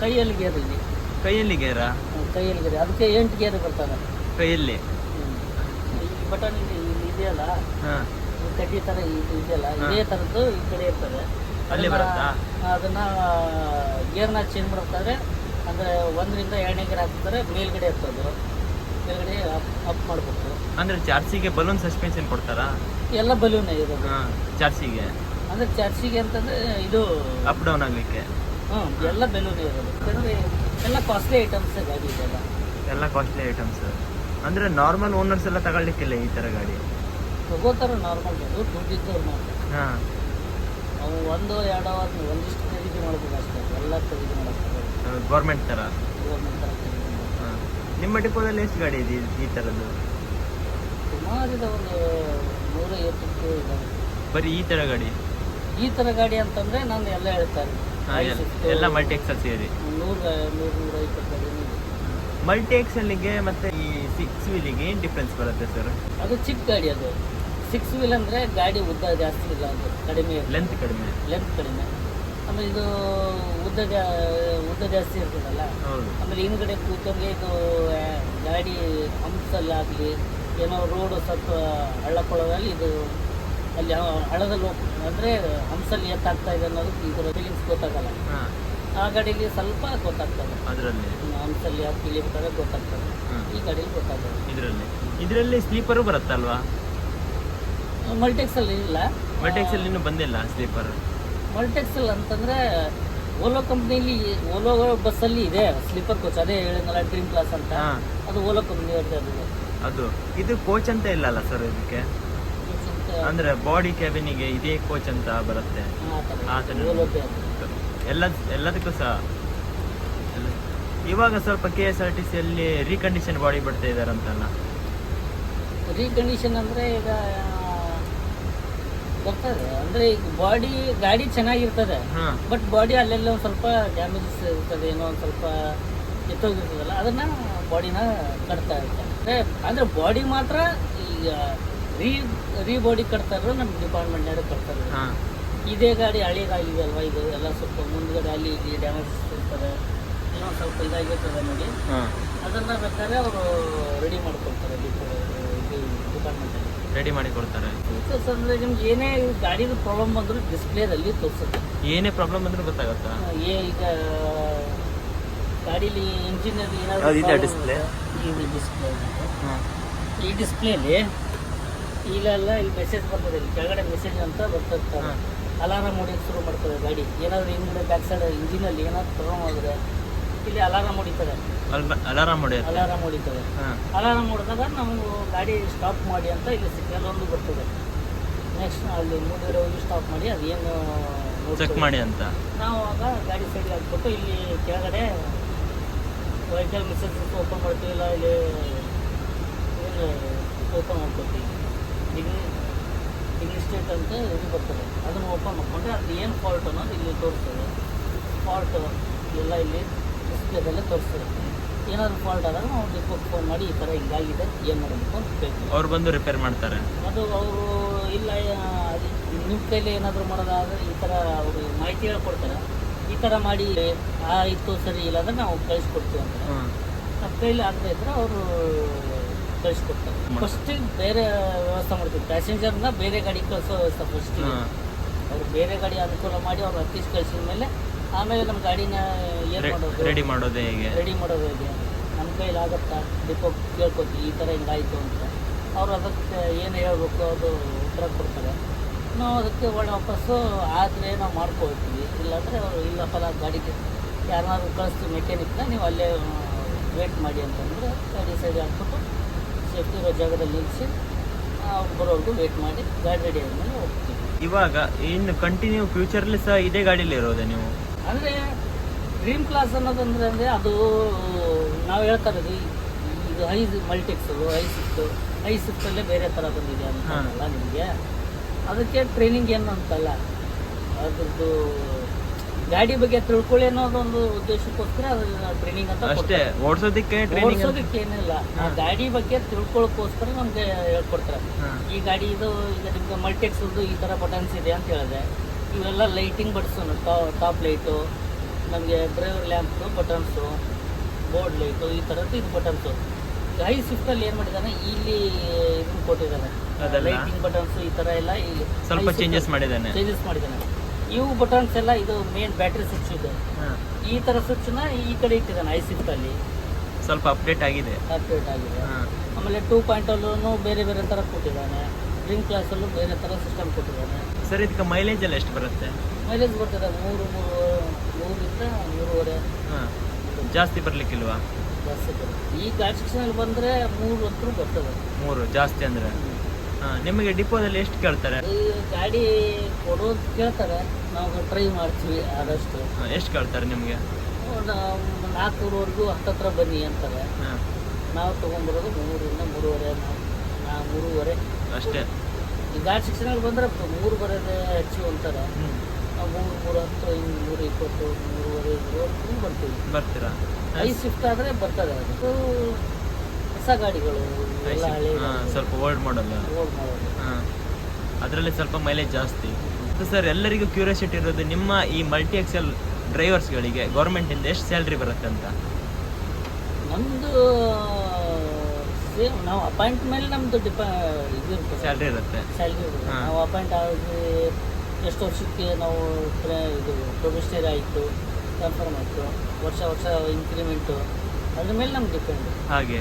ಕೈಯಲ್ಲಿ ಗೇರ್ ಇದೆ. ಕೈಯಲ್ಲಿ ಗೇರಾ ಕೈಯಲ್ಲಿ ಗೇರ್ ಅದಕ್ಕೆ ಎಂಟು ಗೇರ್ ಬರ್ತದೆ ಕೈಯಲ್ಲಿ? ಬಟನ್ ಇದೆಯಲ್ಲ? ಹಾ. ಕಡ್ಡಿ ಥರ ಇದು ಇದೆಯಲ್ಲ ಇದೇ ಥರದ್ದು ಈ ಕಡೆ ಇರ್ತದೆ. ಅಲ್ಲಿ ಅದನ್ನ- ಬರುತ್ತಾ? ಅದನ್ನ ಗೇರ್ನ ಚೇಂಜ್ ಮಾಡ್ಬೇಕಾದ್ರೆ ಅಂದರೆ ಒಂದರಿಂದ ಎರಡನೇ ಗೇರ್ ಹಾಕ್ತಾರೆ ಮೇಲ್ಗಡೆ ಇರ್ತದೆ. ಮೇಲ್ಗಡೆ ಅಪ್ ಅಪ್ ಮಾಡಬೇಕು. ಅಂದ್ರೆ ಜಾರ್ಸಿಗೆ ಬಲೂನ್ ಸಸ್ಪೆನ್ಷನ್ ಕೊಡ್ತಾರಾ? ಎಲ್ಲ ಬಲೂನ್ ಇರೋದು. ಹಾ ಚಾರ್ಸಿಗೆ ಅಂದರೆ ಚರ್ಚಿಗೆ ಅಂತಂದರೆ ಇದು ಅಪ್ ಡೌನ್ ಆಗ್ಲಿಕ್ಕೆ. ಹ್ಞೂ ಎಲ್ಲ ಬಲೂನ್ ಇರೋದು. ಯಾಕಂದರೆ ಎಲ್ಲ ಕಾಸ್ಟ್ಲಿ ಐಟಮ್ಸ್ ಗಾಡಿ ಇದೆಲ್ಲ. ಎಲ್ಲ ಕಾಸ್ಟ್ಲಿ ಐಟಮ್ಸ್ ಅಂದ್ರೆ ನಾರ್ಮಲ್ ಓನರ್ಸ್ ಎಲ್ಲ ತಗೊಳ್ಲಿಕ್ಕಿಲ್ಲ ಈ ತರ ಗಾಡಿ? ತಗೋತಾರೆ ನಾರ್ಮಲ್ ಅದು ದುಡ್ಡಿದ್ದವ್ರು ಮಾತ್ರ. ಹಾ. ಅವು ಒಂದು ಎರಡು ಅದು ಒಂದಿಷ್ಟು ಖರೀದಿ ಮಾಡ್ಬೇಕು ಅಷ್ಟೇ ಎಲ್ಲ ಖರೀದಿ ಮಾಡೋಕ್ಕೆ ಗೌರ್ಮೆಂಟ್ ತರ? ಗೌರ್ಮೆಂಟ್ ಥರ ಖರೀದಿ ಮಾಡೋದು ಹಾ. ನಿಮ್ಮ ಡಿಪೋದಲ್ಲಿ ಎಷ್ಟು ಗಾಡಿ ಇದೆ ಈ- ಈ ತರದ್ದು? ಸುಮಾರು ಇದೆ ಒಂದು ನೂರೈವತ್ತು ಇದಾವೆ ಬರೀ ಈ ತರ ಗಾಡಿ? ಈ ಥರ ಗಾಡಿ ಅಂತಂದರೆ ನಾನು ಎಲ್ಲ ಹೇಳ್ತಾರೆ. ಹಾ, ಎಲ್- ಎಲ್ಲ ಮಲ್ಟಿ ಎಕ್ಸಲ್ ಸೇರಿ. ನೂರು ನೂರು ನೂರ ಇಪ್ಪತ್ತು ಗಾಡಿ ಇದೆ. ಮಲ್ಟಿ ಎಕ್ಸೆಲ್ಗೆ ಮತ್ತೆ ಈ ಸಿಕ್ಸ್ ವೀಲಿಗೆ ಏನ್ ಡಿಫ್ರೆನ್ಸ್ ಬರುತ್ತೆ ಸರ್ ಅದು ಚಿಕ್ಕ ಗಾಡಿ ಅದು. ಸಿಕ್ಸ್ ವೀಲ್ ಅಂದರೆ ಗಾಡಿ ಉದ್ದ ಜಾಸ್ತಿ ಇಲ್ಲ ಅದು ಕಡಿಮೆ ಲೆಂತ್ ಕಡಿಮೆ. ಲೆಂತ್ ಕಡಿಮೆ. ಆಮೇಲೆ ಇದು ಉದ್ದ ಜಾ ಉದ್ದ ಜಾಸ್ತಿ ಇರ್ತದಲ್ಲ? ಆಮೇಲೆ ಹಿಂದ್ಗಡೆ ಕೂತವ್ರಿಗೆ ಇದು ಗಾಡಿ ಹಂಪ್ಸಲ್ಲಾಗಲಿ ಏನೋ ರೋಡು ಸ್ವಲ್ಪ ಹಳ್ಳ ಕೊಳ್ಳದಲ್ಲಿ ಇದು ಅಲ್ಲಿ ಹಳ್ಳದಲ್ಲಿ ಹೋಗ್ ಅಂದರೆ ಹಂಸಲ್ಲಿ ಎತ್ತಾಗ್ತಾ ಇದೆ ಅನ್ನೋದು ಇದರ ಫೀಲಿಂಗ್ಸ್ ಗೊತ್ತಾಗಲ್ಲ. ಆ ಗಾಡಿಲಿ ಸ್ವಲ್ಪ ಗೊತ್ತಾಗ್ತದೆ. ಅದರಲ್ಲಿ. ಹಂಸಲ್ಲಿ ಯಾಕೆ ಫೀಲಿಂಗ್ ಗೊತ್ತಾಗ್ತದೆ. ಈ ಗಾಡಿಯಲ್ಲಿ ಗೊತ್ತಾಗ್ತದೆ. ಇದರಲ್ಲಿ. ಇದರಲ್ಲಿ ಸ್ಲೀಪರು ಬರುತ್ತಲ್ವಾ? ಮಲ್ಟೆಕ್ಸಲ್ಲಿ ಇಲ್ಲ. ಮಲ್ಟೆಕ್ಸ್ ಅಲ್ಲಿ ಇನ್ನೂ ಬಂದಿಲ್ಲ ಸ್ಲೀಪರ್. ಮಲ್ಟೆಕ್ಸಲ್ ಅಂತಂದರೆ ಓಲೋ ಕಂಪ್ನಿಲಿ ಓಲೋ ಬಸ್ಸಲ್ಲಿ ಇದೆ. ಸ್ಲೀಪರ್ ಕೋಚ್ ಅದೇ ಹೇಳಿದ್ನಲ್ಲ ಡ್ರೀಮ್ ಕ್ಲಾಸ್ ಅಂತ. ಅದು ಓಲೋ ಕಂಪ್ನಿಯವ್ರದ್ದು ಅದು. ಅದು. ಇದು ಕೋಚ್ ಅಂತ ಇಲ್ಲಲ್ಲ ಸರ್ ಇದಕ್ಕೆ? ಅಂದ್ರೆ ಬಾಡಿ ಕ್ಯಾಬಿನಿಗೆ ಇದೇ ಕೋಚ್ ಅಂತ ಬರುತ್ತೆ. ಎಲ್ಲ ಎಲ್ಲದಕ್ಕೂ ಸಹ. ಇವಾಗ ಸ್ವಲ್ಪ ಕೆ ಎಸ್ ಆರ್ ಟಿ ಸಿಯಲ್ಲಿ ರೀಕಂಡೀಷನ್ ಬಾಡಿ ಬಿಡ್ತಾ ಇದಾರಂತಲ್ಲ. ರೀಕಂಡೀಷನ್ ಅಂದ್ರೆ ಈಗ ಬರ್ತದೆ ಅಂದ್ರೆ ಈಗ ಬಾಡಿ ಗಾಡಿ ಚೆನ್ನಾಗಿರ್ತದೆ. ಬಟ್ ಬಾಡಿ ಅಲ್ಲೆಲ್ಲ ಒಂದು ಸ್ವಲ್ಪ ಡ್ಯಾಮೇಜಸ್ ಇರ್ತದೆ ಏನೋ ಒಂದು ಸ್ವಲ್ಪ ಎತ್ತೋಗಿರ್ತದಲ್ಲ ಅದನ್ನ ಬಾಡಿನ ಕಟ್ತಾ ಇರ್ತಾರೆ ಏ, ಅಂದ್ರೆ ಬಾಡಿ ಮಾತ್ರ ಈಗ ರೀ ರೀ ಬಾಡಿ ಕಟ್ತಾರ ನಮ್ಮ ಡಿಪಾರ್ಟ್ಮೆಂಟ್ನಾಗ ಕಟ್ತಾರೆ ಇದೇ ಗಾಡಿ ಹಳೇದಾಗಿದೆ ಅಲ್ವಾ ಇದು ಎಲ್ಲ ಸ್ವಲ್ಪ ಮುಂದ್ಗಡೆ ಅಲ್ಲಿ ಇಲ್ಲಿ ಡ್ಯಾಮೇಜಸ್ ಇರ್ತಾರೆ ಏನೋ ಸ್ವಲ್ಪ ಇದಾಗಿರ್ತದೆ ನೋಡಿ. ಅದನ್ನ ಬೇಕಾದ್ರೆ ಅವರು ರೆಡಿ ಮಾಡ್ಕೊಳ್ತಾರೆ ಡಿಪಾರ್ಟ್ಮೆಂಟಲ್ಲಿ ರೆಡಿ ಮಾಡಿ ಕೊಡ್ತಾರೆ. ಫೀಚರ್ಸ್ ಅಂದರೆ ನಿಮ್ಗೆ ಏನೇ ಗಾಡಿದು ಪ್ರಾಬ್ಲಮ್ ಬಂದರೂ ಡಿಸ್ಪ್ಲೇದಲ್ಲಿ ತೋರಿಸುತ್ತೆ. ಏನೇ ಪ್ರಾಬ್ಲಮ್ ಬಂದ್ರು ಗೊತ್ತಾಗತ್ತಾ? ಏ ಈಗ ಗಾಡೀಲಿ ಇಂಜಿನ್ ಅದು ಇದೆ? ಇದು ಡಿಸ್ಪ್ಲೇ ಹಾ. ಈ ಡಿಸ್ಪ್ಲೇಲಿ ಇಲ್ಲೆಲ್ಲ ಇಲ್ಲಿ ಮೆಸೇಜ್ ಬರ್ತದೆ ಇಲ್ಲಿ ಕೆಳಗಡೆ ಮೆಸೇಜ್ ಅಂತ ಬರ್ತಾ ಹಾ. ಅಲಾರಾಮ್ ಹೊಡಿಯೋಕೆ ಶುರು ಮಾಡ್ತದೆ ಗಾಡಿ. ಏನಾದರೂ ಹಿಂದ್ಗಡೆ ಬ್ಯಾಕ್ ಸೈಡ್ ಇಂಜಿನಲ್ಲಿ ಏನಾದ್ರು ಪ್ರಾಬ್ಲಮ್ ಆದರೆ ಇಲ್ಲಿ ಅಲಾರಾಮ್ ಹೊಡಿತದೆ ಅಲಾರಾಮ್ ಹೊಡೆಯುತ್ತೆ. ಅಲಾರಾಮ್ ಹೊಡಿತದೆ. ಅಲಾರಾಮ್ ಹೊಡೆದಾಗ ಗಾಡಿ ಸ್ಟಾಪ್ ಮಾಡಿ ಅಂತ ಇಲ್ಲಿ ಸಿಗ್ನಲ್ ಒಂದು ಬರ್ತದೆ. ನೆಕ್ಸ್ಟ್ ಅಲ್ಲಿ ಮುಂದೆ ಹೋಗಿ ಸ್ಟಾಪ್ ಮಾಡಿ ಅದೇನು ಚೆಕ್ ಮಾಡಿ ಅಂತ. ನಾವು ಆಗ ಗಾಡಿ ಸೈಡ್ ಹಾಕ್ಬಿಟ್ಟು ಇಲ್ಲಿ ಕೆಳಗಡೆ ವೆಹಿಕಲ್ ಮಿಸಸ್ ಓಪನ್ ಮಾಡ್ತೀವಿ ಇಲ್ಲ ಇಲ್ಲಿ ಏನು ಓಪನ್ ಮಾಡ್ಕೊತೀವಿ ಇಲ್ಲಿ ಡಿಗ್ನಿ ಸ್ಟೇಟ್ ಅಂತ ಇದು ಬರ್ತದೆ. ಅದನ್ನು ಓಪನ್ ಮಾಡ್ಕೊಂಡ್ರೆ ಅದು ಏನು ಫಾಲ್ಟ್ ಅನ್ನೋದು ಇಲ್ಲಿ ತೋರಿಸ್ತದೆ. ಫಾಲ್ಟ್ ಎಲ್ಲ ಇಲ್ಲಿ ಡಿಸ್ಪ್ಲೇದಲ್ಲೇ ತೋರಿಸ್ತದೆ. ಏನಾದರೂ ಫಾಲ್ಟ್ ಆದಾಗ ನಾವು ಡಿಪೋಗೆ ಫೋನ್ ಮಾಡಿ ಈ ಥರ ಹಿಂಗಾಗಿದೆ ಏನು ಮಾಡಬೇಕು ಅಂತ ಕೇಳ್ತೀವಿ. ಅವ್ರು ಬಂದು ರಿಪೇರ್ ಮಾಡ್ತಾರೆ. ಅದು ಅವರು ಇಲ್ಲ ನಿಮ್ಮ ಕೈಲಿ ಏನಾದರೂ ಮಾಡೋದಾದ್ರೆ ಈ ಥರ ಅವರು ಮಾಹಿತಿ ಹೇಳ್ಕೊಡ್ತಾರೆ. ಈ ಥರ ಮಾಡಿ ಆ ಇತ್ತು ಸರಿ ಇಲ್ಲ ಅಂದ್ರೆ ನಾವು ಕಳಿಸ್ಕೊಡ್ತೀವಿ ಅಂತ. ನಮ್ಮ ಕೈಲಿ ಆಗದೆ ಇದ್ರೆ ಅವರು ಕಳಿಸ್ಕೊಡ್ತಾರೆ. ಫಸ್ಟಿಗೆ ಬೇರೆ ವ್ಯವಸ್ಥೆ ಮಾಡ್ತೀವಿ. ಪ್ಯಾಸೆಂಜರ್ನ ಬೇರೆ ಗಾಡಿ ಕಳಿಸೋ ವ್ಯವಸ್ಥೆ ಫಸ್ಟಿಗೆ ಅವ್ರು ಬೇರೆ ಗಾಡಿ ಅನುಕೂಲ ಮಾಡಿ ಅವ್ರು ಹತ್ತಿಸಿ ಕಳಿಸಿದ ಮೇಲೆ ಆಮೇಲೆ ನಮ್ಮ ಗಾಡಿನ ಏನು ಮಾಡೋದು? ರೆಡಿ ಮಾಡೋದು ಹೇಗೆ? ರೆಡಿ ಮಾಡೋದು ಹೇಗೆ? ನಮ್ಮ ಕೈಲಿ ಆಗುತ್ತಾ? ಡಿಪೋ ಕೇಳ್ಕೊತೀವಿ ಈ ಥರ ಹಿಂಗಾಯಿತು ಅಂತ. ಅವ್ರು ಅದಕ್ಕೆ ಏನು ಹೇಳ್ಬೇಕು ಅದು ಉತ್ತರ ಕೊಡ್ತಾರೆ. ನಾವು ಅದಕ್ಕೆ ಒಳ್ಳೆ ವಾಪಸ್ಸು ಆದರೆ ನಾವು ಮಾಡ್ಕೊಳ್ತೀವಿ. ಇಲ್ಲಾಂದರೆ ಅವರು ಇಲ್ಲ ಫಲ ಗಾಡಿಗೆ ಯಾರನ್ನಾದ್ರು ಕಳಿಸ್ತೀವಿ ಮೆಕ್ಯಾನಿಕ್ನ ನೀವು ಅಲ್ಲೇ ವೇಟ್ ಮಾಡಿ ಅಂತಂದರೆ ಗಾಡಿ ಸೈಡ್ ಹಾಕ್ಬಿಟ್ಟು ಸೇಫ್ಟಿ ಇರೋ ಜಾಗದಲ್ಲಿ ನಿಲ್ಲಿಸಿ ಅವ್ರು ಬರೋವರೆಗೂ ವೇಟ್ ಮಾಡಿ ಗಾಡಿ ರೆಡಿ ಆದಮೇಲೆ ಹೋಗ್ತೀವಿ. ಇವಾಗ ಇನ್ನು ಕಂಟಿನ್ಯೂ ಫ್ಯೂಚರ್ಲಿ ಸಹ ಇದೇ ಗಾಡಿಲಿ ಇರೋದೆ ನೀವು? ಅಂದರೆ ಡ್ರೀಮ್ ಕ್ಲಾಸ್ ಅನ್ನೋದಂದ್ರೆ ಅಂದರೆ ಅದು ನಾವು ಹೇಳ್ತಾ ಇರೋದು ಇದು ಹೈ ಮಲ್ಟಿಕ್ಸು ಹೈ ಸಿಕ್ತು ಹೈ ಸಿಕ್ತಲ್ಲೇ ಬೇರೆ ಥರ ಬಂದಿದೆ ಅಂತ ಹಾ. ಅಲ್ಲ ನಿಮಗೆ? ಅದಕ್ಕೆ ಟ್ರೈನಿಂಗ್ ಏನು ಅಂತಲ್ಲ ಅದ್ರದ್ದು ಗಾಡಿ ಬಗ್ಗೆ ತಿಳ್ಕೊಳ್ಳಿ ಅನ್ನೋದೊಂದು ಉದ್ದೇಶಕ್ಕೋಸ್ಕರ ಟ್ರೈನಿಂಗ್ ಅಂತ ಅಷ್ಟೇ ಓಡಿಸೋದಕ್ಕೆ ಓಡಿಸೋದಕ್ಕೆ ಏನಿಲ್ಲ ಆ ಗಾಡಿ ಬಗ್ಗೆ ತಿಳ್ಕೊಳ್ಳೋಕ್ಕೋಸ್ಕರ ನಮಗೆ ಹೇಳ್ಕೊಡ್ತಾರೆ. ಈ ಗಾಡಿ ಇದು ಈಗ ನಿಮ್ಗೆ ಮಲ್ಟಿಕ್ಸ್ ಈ ಥರ ಬಟನ್ಸ್ ಇದೆ ಅಂತ ಹೇಳಿದೆ. ಇವೆಲ್ಲ ಲೈಟಿಂಗ್ ಬಡ್ಸೋಣ. ಟಾಪ್ ಲೈಟು ನಮಗೆ driver lamps buttons board light ಈ ಥರದ್ದು ಇದು ಬಟನ್ಸು ಹೈ ಸ್ವಿಫ್ಟಲ್ಲಿ ಏನು ಮಾಡಿದ್ದಾನೆ ಇಲ್ಲಿ ಇದನ್ನು ಕೊಟ್ಟಿದ್ದಾನೆ? ಲೈಟಿಂಗ್ ಬಟನ್ಸು ಈ ಥರ ಎಲ್ಲ ಸ್ವಲ್ಪ ಚೇಂಜಸ್ ಮಾಡಿದ್ದಾನೆ ಚೇಂಜಸ್ ಮಾಡಿದ್ದಾನೆ ಇವು ಬಟನ್ಸ್ ಎಲ್ಲ ಇದು ಮೇನ್ ಬ್ಯಾಟ್ರಿ ಸ್ವಿಚ್ ಇದೆ. ಈ ಥರ ಸ್ವಿಚ್ನ ಈ ಕಡೆ ಇಟ್ಟಿದ್ದಾನೆ ಐ ಸ್ವಿಫ್ಟಲ್ಲಿ ಸ್ವಲ್ಪ ಅಪ್ಡೇಟ್ ಆಗಿದೆ. ಅಪ್ಡೇಟ್ ಆಗಿದೆ. ಆಮೇಲೆ ಟೂ ಪಾಯಿಂಟಲ್ಲೂ ಬೇರೆ ಬೇರೆ ಥರ ಕೊಟ್ಟಿದ್ದಾನೆ ಡ್ರಿಂಕ್ ಕ್ಲಾಸಲ್ಲೂ ಬೇರೆ ಥರ ಸಿಸ್ಟಮ್ ಕೊಟ್ಟಿದ್ದಾರೆ. ಸರ್ ಇದಕ್ಕೆ ಮೈಲೇಜ್ ಎಲ್ಲ ಎಷ್ಟು ಬರುತ್ತೆ? ಮೈಲೇಜ್ ಬರ್ತದೆ ಮೂರು ಮೂರು ಮೂರಿಂದ ಮೂರುವರೆ. ಹಾಂ. ಜಾಸ್ತಿ ಬರಲಿಕ್ಕಿಲ್ವಾ? ಜಾಸ್ತಿ ಬರುತ್ತೆ. ಈ ಗಾಡಿ ಶಿಕ್ಷಣದಲ್ಲಿ ಬಂದರೆ ಮೂರು ಹತ್ರ ಬರ್ತದೆ. ಮೂರು ಜಾಸ್ತಿ ಅಂದರೆ? ಹಾ, ನಿಮಗೆ ಡಿಪೋದಲ್ಲಿ ಎಷ್ಟು ಕೇಳ್ತಾರೆ? ಗಾಡಿ ಕೊಡೋದು ಕೇಳ್ತಾರೆ. ನಾವು ಟ್ರೈ ಮಾಡ್ತೀವಿ ಆದಷ್ಟು. ಹಾ, ಎಷ್ಟು ಕೇಳ್ತಾರೆ ನಿಮಗೆ? ನಾಲ್ಕೂರವರೆಗೂ ಹತ್ತತ್ರ ಬನ್ನಿ ಅಂತಾರೆ. ನಾವು ತೊಗೊಂಡ್ಬರೋದು ಮೂರರಿಂದ ಮೂರುವರೆ ಮೂರುವರೆ. ಅಷ್ಟೇ. ಈ ಗಾಡಿ ಶಿಕ್ಷಣದಲ್ಲಿ ಬಂದರೆ ಮೂರು ಬರೋದೇ ಹೆಚ್ಚು ಅಂತಾರೆ. ನಾವು ಮೂರು ಮೂರು ಹತ್ತು ಹಿಂಗೆ ಮೂರು ಇಪ್ಪತ್ತು ಮೂರುವರೆ ಇರುವವರೆಗೂ ಬರ್ತೀವಿ. ಬರ್ತೀರಾ? ಐ ಶಿಫ್ಟ್ ಆದರೆ ಬರ್ತದೆ ಅದು. ಹೊಸ ಗಾಡಿಗಳು ಎಲ್ಲ ಹಳೆ ಸ್ವಲ್ಪ ಓಲ್ಡ್ ಮಾಡಲ್ಲ ಓಲ್ಡ್ ಮಾಡೋದು ಅದರಲ್ಲಿ ಸ್ವಲ್ಪ ಮೈಲೇಜ್ ಜಾಸ್ತಿ. ಸರ್ ಎಲ್ಲರಿಗೂ ಕ್ಯೂರಿಯಾಸಿಟಿ ಇರೋದು ನಿಮ್ಮ ಈ ಮಲ್ಟಿ ಎಕ್ಸೆಲ್ ಡ್ರೈವರ್ಸ್ಗಳಿಗೆ ಗೌರ್ಮೆಂಟಿಂದ ಎಷ್ಟು ಸ್ಯಾಲ್ರಿ ಬರುತ್ತೆ ಅಂತ ನಮ್ಮದು ನಾವು ಅಪಾಯಿಂಟ್ ಮೇಲೆ ನಮ್ಮದು ಡಿಪಾ ಇದು ಸ್ಯಾಲ್ರಿ ಇರುತ್ತೆ. ಸ್ಯಾಲ್ರಿ ನಾವು ಅಪಾಯಿಂಟ್ ಆಗಿ ಎಷ್ಟು ವರ್ಷಕ್ಕೆ ನಾವು ಇದು ಪ್ರೊಫೆಷನರ್ ಆಯಿತು ಕನ್ಫರ್ಮ್ ಆಯಿತು ವರ್ಷ ವರ್ಷ ಇನ್ಕ್ರಿಮೆಂಟು ಅದ್ರ ಮೇಲೆ ನಮ್ಗೆ ಡಿಪೆಂಡ್ ಹಾಗೆ.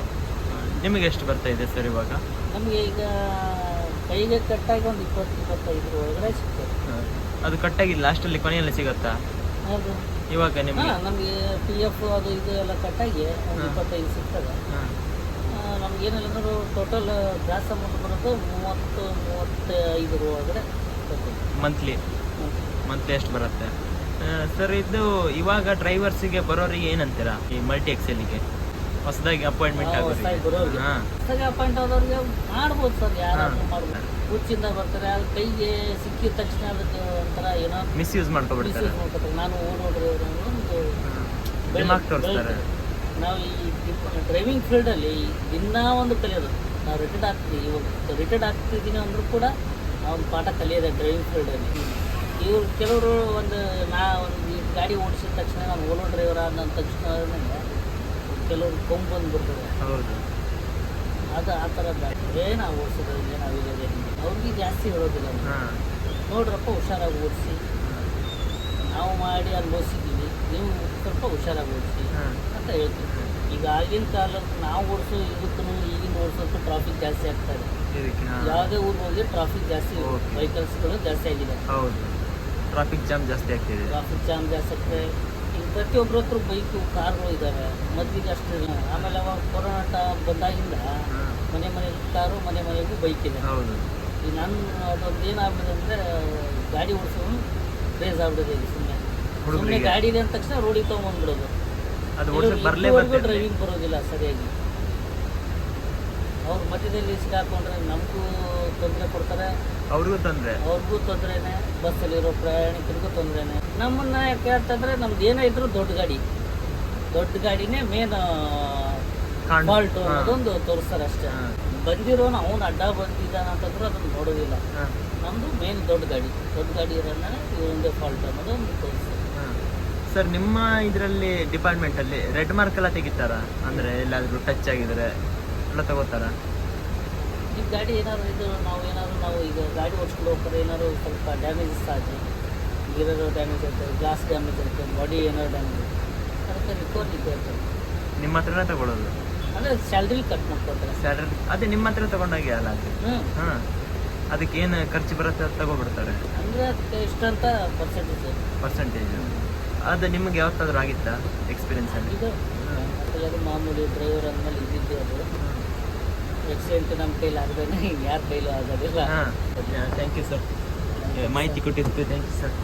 ನಿಮಗೆ ಎಷ್ಟು ಬರ್ತಾ ಇದೆ ಸರ್ ಇವಾಗ? ನಮಗೆ ಈಗ ಕೈಗೆ ಕಟ್ಟಾಗಿ ಒಂದು ಇಪ್ಪತ್ತು ಇಪ್ಪತ್ತೈದು ಒಳಗಡೆ ಸಿಗ್ತದೆ. ಅದು ಕಟ್ಟಾಗಿ ಲಾಸ್ಟಲ್ಲಿ ಕೊನೆಯಲ್ಲಿ ಸಿಗುತ್ತಾ? ಹೌದು. ಇವಾಗ ನಿಮಗೆ? ನಮಗೆ ಪಿ ಎಫ್ ಅದು ಇದು ಎಲ್ಲ ಕಟ್ಟಾಗಿ ಒಂದು. ಇಪ್ಪತ್ತೈದು ಸಿಗ್ತದೆ. ಏನಿಲ್ಲ ಅಂದ್ರೆ ಟೋಟಲ್ ಗ್ಯಾಸ್ ಅಮೌಂಟ್ ಬರೋದು ಮೂವತ್ತು ಮೂವತ್ತೈದು ಒಳಗಡೆ ಮಂತ್ಲಿ ಮಂತ್ಲಿ ಎಷ್ಟು ಬರುತ್ತೆ. ಸರ್ ಇದು ಇವಾಗ ಡ್ರೈವರ್ಸಿಗೆ ಬರೋರಿಗೆ ಏನಂತೀರಾ ಈ ಮಲ್ಟಿ ಎಕ್ಸೆಲ್ಗೆ ಹೊಸದಾಗಿ ಅಪಾಯಿಂಟ್ಮೆಂಟ್ ಆಗೋರಿಗೆ. ಹೊಸ್ದಾಗಿ ಅಪಾಯಿಂಟ್ ಆದವ್ರಿಗೆ ಮಾಡ್ಬೋದು ಸರ್ ಯಾರು. ಮಾಡ್ಬೋದು. ಹುಚ್ಚಿಂದ ಬರ್ತಾರೆ ಅದು ಕೈಗೆ ಸಿಕ್ಕಿದ ತಕ್ಷಣ ಅದಕ್ಕೆ ಒಂಥರ ಏನೋ ಮಿಸ್ಯೂಸ್ ಮಾಡ್ಕೊಬಿಡ್ತಾರೆ. ನಾನು ಓಡೋಡ್ರಿ ಒಂದು ತೋರಿಸ್ತಾರೆ. ನಾವು ಈ ಡ್ರೈವಿಂಗ್ ಫೀಲ್ಡಲ್ಲಿ ದಿನ ಒಂದು ಕಲಿಯೋದು ನಾವು ರಿಟೈರ್ಡ್ ಆಗ್ತೀವಿ ಇವಾಗ ರಿಟೈರ್ಡ್ ಆಗ್ತಿದ್ದೀನಿ ಅಂದರೂ ಕೂಡ ನಾವು ಒಂದು ಪಾಠ ಕಲಿಯೋದೆ ಡ್ರೈವಿಂಗ್ ಫೀಲ್ಡಲ್ಲಿ ಇವ್ರು ಕೆಲವರು ಒಂದು ನಾ ಒಂದು ಈ ಗಾಡಿ ಓಡಿಸಿದ ತಕ್ಷಣ ನಾನು ಓಲೋ ಡ್ರೈವರ್ ಅಂದ ತಕ್ಷಣ ಕೆಲವರು ಕೊಂಬು ಬಂದ್ಬಿಡ್ತಾರೆ. ಅದು ಆ ಥರ ಏ ನಾವು ಓಡಿಸೋದು ಇದೆ ನಾವಿರೋದೇ ಅವ್ರಿಗೆ ಜಾಸ್ತಿ ಹೇಳೋದಿಲ್ಲ ನಾವು. ನೋಡ್ರಪ್ಪ ಹುಷಾರಾಗಿ ಓಡಿಸಿ. ನಾವು ಮಾಡಿ ಅನುಭವಿಸಿದ್ದೀವಿ. ನೀವು ಸ್ವಲ್ಪ ಹುಷಾರಾಗಿ ಓಡಿಸಿ. ಅಂತ ಹೇಳ್ತೀವಿ. ಈಗ ಆಗಿನ ಕಾಲಕ್ಕೆ ನಾವು ಓಡಿಸೋ ಇದಕ್ಕೂ ಈಗಿನ ಓಡಿಸೋಕ್ಕೂ ಟ್ರಾಫಿಕ್ ಜಾಸ್ತಿ ಆಗ್ತಾ ಇದೆ. ಯಾವುದೇ ಊರಿಗೆ ಹೋಗಿ ಟ್ರಾಫಿಕ್ ಜಾಸ್ತಿ. ವೆಹಿಕಲ್ಸ್ಗಳು ಜಾಸ್ತಿ ಆಗಿದೆ. ಹೌದು. ಟ್ರಾಫಿಕ್ ಜಾಮ್ ಜಾಸ್ತಿ ಆಗ್ತಿದೆ ಟ್ರಾಫಿಕ್ ಜಾಮ್ ಜಾಸ್ತಿ ಆಗ್ತದೆ ಈಗ ಪ್ರತಿಯೊಬ್ಬರ ಹತ್ರ ಬೈಕು ಕಾರ್ಗಳು ಇದ್ದಾವೆ ಮೊದಲಿಗೆ ಅಷ್ಟು. ಆಮೇಲೆ ಅವಾಗ ಕೊರೋನಾ ಟ- ಬಂದಾಗಿಂದ ಮನೆ ಮನೆ ಮನೆಗೂ ಕಾರು ಮನೆ ಮನೆಗೂ ಬೈಕ್ ಇದೆ. ಹೌದು. ಈಗ ನನ್ನ ಅದೊಂದು ಏನಾಗ್ಬಿಟ್ಟಿದೆ ಅಂದರೆ ಗಾಡಿ ಓಡಿಸೋನು ಕ್ರೇಜ್ ಆಗ್ಬಿಟ್ಟಿದೆ ಈಗ ಸುಮ್ಮನೆ ಸುಮ್ಮನೆ ಗಾಡಿ ಇದೆ ಅಂದ ತಕ್ಷಣ ರೋಡಿಗೆ ತೊಗೊಂಡ್ಬಿಡೋದು ಅದು ಓಡಿಸಕ್ಕೆ ಬರಲೇ ಬರ್ತದೆ ಡ್ರೈವಿಂಗ್ ಬರೋದಿಲ್ಲ ಸರಿಯಾಗಿ. ಅವ್ರ ಮಧ್ಯದಲ್ಲಿ ಸಿಕ್ಕಾಕೊಂಡ್ರೆ ನಮಗೂ ತೊಂದರೆ ಕೊಡ್ತಾರೆ. ಅವ್ರಿಗೂ ತೊಂದರೆ. ಅವ್ರಿಗೂ ತೊಂದರೆನೆ ಬಸ್ಸಲ್ಲಿರೋ ಪ್ರಯಾಣಿಕರಿಗೂ ತೊಂದರೆನೆ. ನಮ್ಮನ್ನ ಯಾಕೆ ಅಂತಂದ್ರೆ ನಮ್ದು ಏನೇ ಇದ್ರು ದೊಡ್ಡ ಗಾಡಿ. ದೊಡ್ಡ ಗಾಡಿನೇ ಮೇನ್ ಫಾಲ್ಟ್. ಅನ್ನೋದೊಂದು ತೋರಿಸ್ತಾರೆ ಅಷ್ಟೇ. ಬಂದಿರೋನು ಅವನು ಅಡ್ಡ ಬಂದಿದ್ದಾನೆ ಅಂತಂದ್ರೆ ಅದನ್ನು ನೋಡೋದಿಲ್ಲ. ನಮ್ಮದು ಮೇನ್ ದೊಡ್ಡ ಗಾಡಿ. ದೊಡ್ಡ ಗಾಡಿ ಇರೋಣ ಇವೊಂದೇ ಫಾಲ್ಟ್ ಅನ್ನೋದು ಒಂದು ತೋರಿಸ್ತಾರೆ. ಸರ್ ನಿಮ್ಮ ಇದರಲ್ಲಿ ಡಿಪಾರ್ಟ್ಮೆಂಟಲ್ಲಿ ರೆಡ್ ಮಾರ್ಕ್ ಎಲ್ಲ ತೆಗಿತಾರ? ಅಂದರೆ ಎಲ್ಲಾದರೂ ಟಚ್ ಆಗಿದ್ರೆ ಎಲ್ಲ ತಗೋತಾರ? ಈ ಗಾಡಿ ಏನಾದ್ರು ಇದು ನಾವು ಏನಾದ್ರು ನಾವು ಈಗ ಗಾಡಿ ಓಡಿಸ್ಕೊಂಡು ಹೋಗ್ತಾರೆ ಏನಾದ್ರು ಸ್ವಲ್ಪ ಡ್ಯಾಮೇಜಸ್ ಆಗಿ ಗಿರೋ ಡ್ಯಾಮೇಜ್ ಇರ್ತದೆ ಗ್ಲಾಸ್ ಡ್ಯಾಮೇಜ್ ಇರ್ತದೆ ಬಾಡಿ ಏನಾದ್ರು ಡ್ಯಾಮೇಜ್ ಅದಕ್ಕೆ ರಿಕವರ್ ಇರ್ತದೆ ನಿಮ್ಮ ಹತ್ರನೇ ತಗೊಳ್ಳೋದು ಅಂದರೆ ಸ್ಯಾಲ್ರಿ ಕಟ್ ಮಾಡ್ಕೊಳ್ತಾರೆ ಸ್ಯಾಲ್ರಿ ಅದೇ ನಿಮ್ಮ ಹತ್ರ ತಗೊಂಡಾಗೆ ಅಲ್ಲ ಅದು? ಹಾಂ. ಅದಕ್ಕೆ ಏನು ಖರ್ಚು ಬರುತ್ತೆ ಅದು ತಗೊಬಿಡ್ತಾರೆ? ಅಂದರೆ ಅದಕ್ಕೆ ಇಷ್ಟಂತ ಪರ್ಸೆಂಟೇಜ್ ಪರ್ಸೆಂಟೇಜ್ ಅದು ನಿಮ್ಗೆ ಯಾವತ್ತಾದ್ರೂ ಆಗಿತ್ತಾ ಎಕ್ಸ್ಪೀರಿಯನ್ಸಲ್ಲಿ ಇದು. ಮತ್ತೆ ಅದು ಮಾಮೂಲಿ ಡ್ರೈವರ್ ಅಂದಮೇಲೆ ಇದ್ದಿದ್ದೆ ಅದು. ಎಕ್ಸಿಡೆಂಟ್ ನಮ್ಮ ಕೈಲಿ ಆಗದೇನೆ ಯಾರ ಕೈಲೂ ಆಗೋದಿಲ್ಲ. ಹಾಂ. ಥ್ಯಾಂಕ್ ಯು ಸರ್ ಮಾಹಿತಿ ಕೊಟ್ಟಿದ್ದು ಥ್ಯಾಂಕ್ ಯು ಸರ್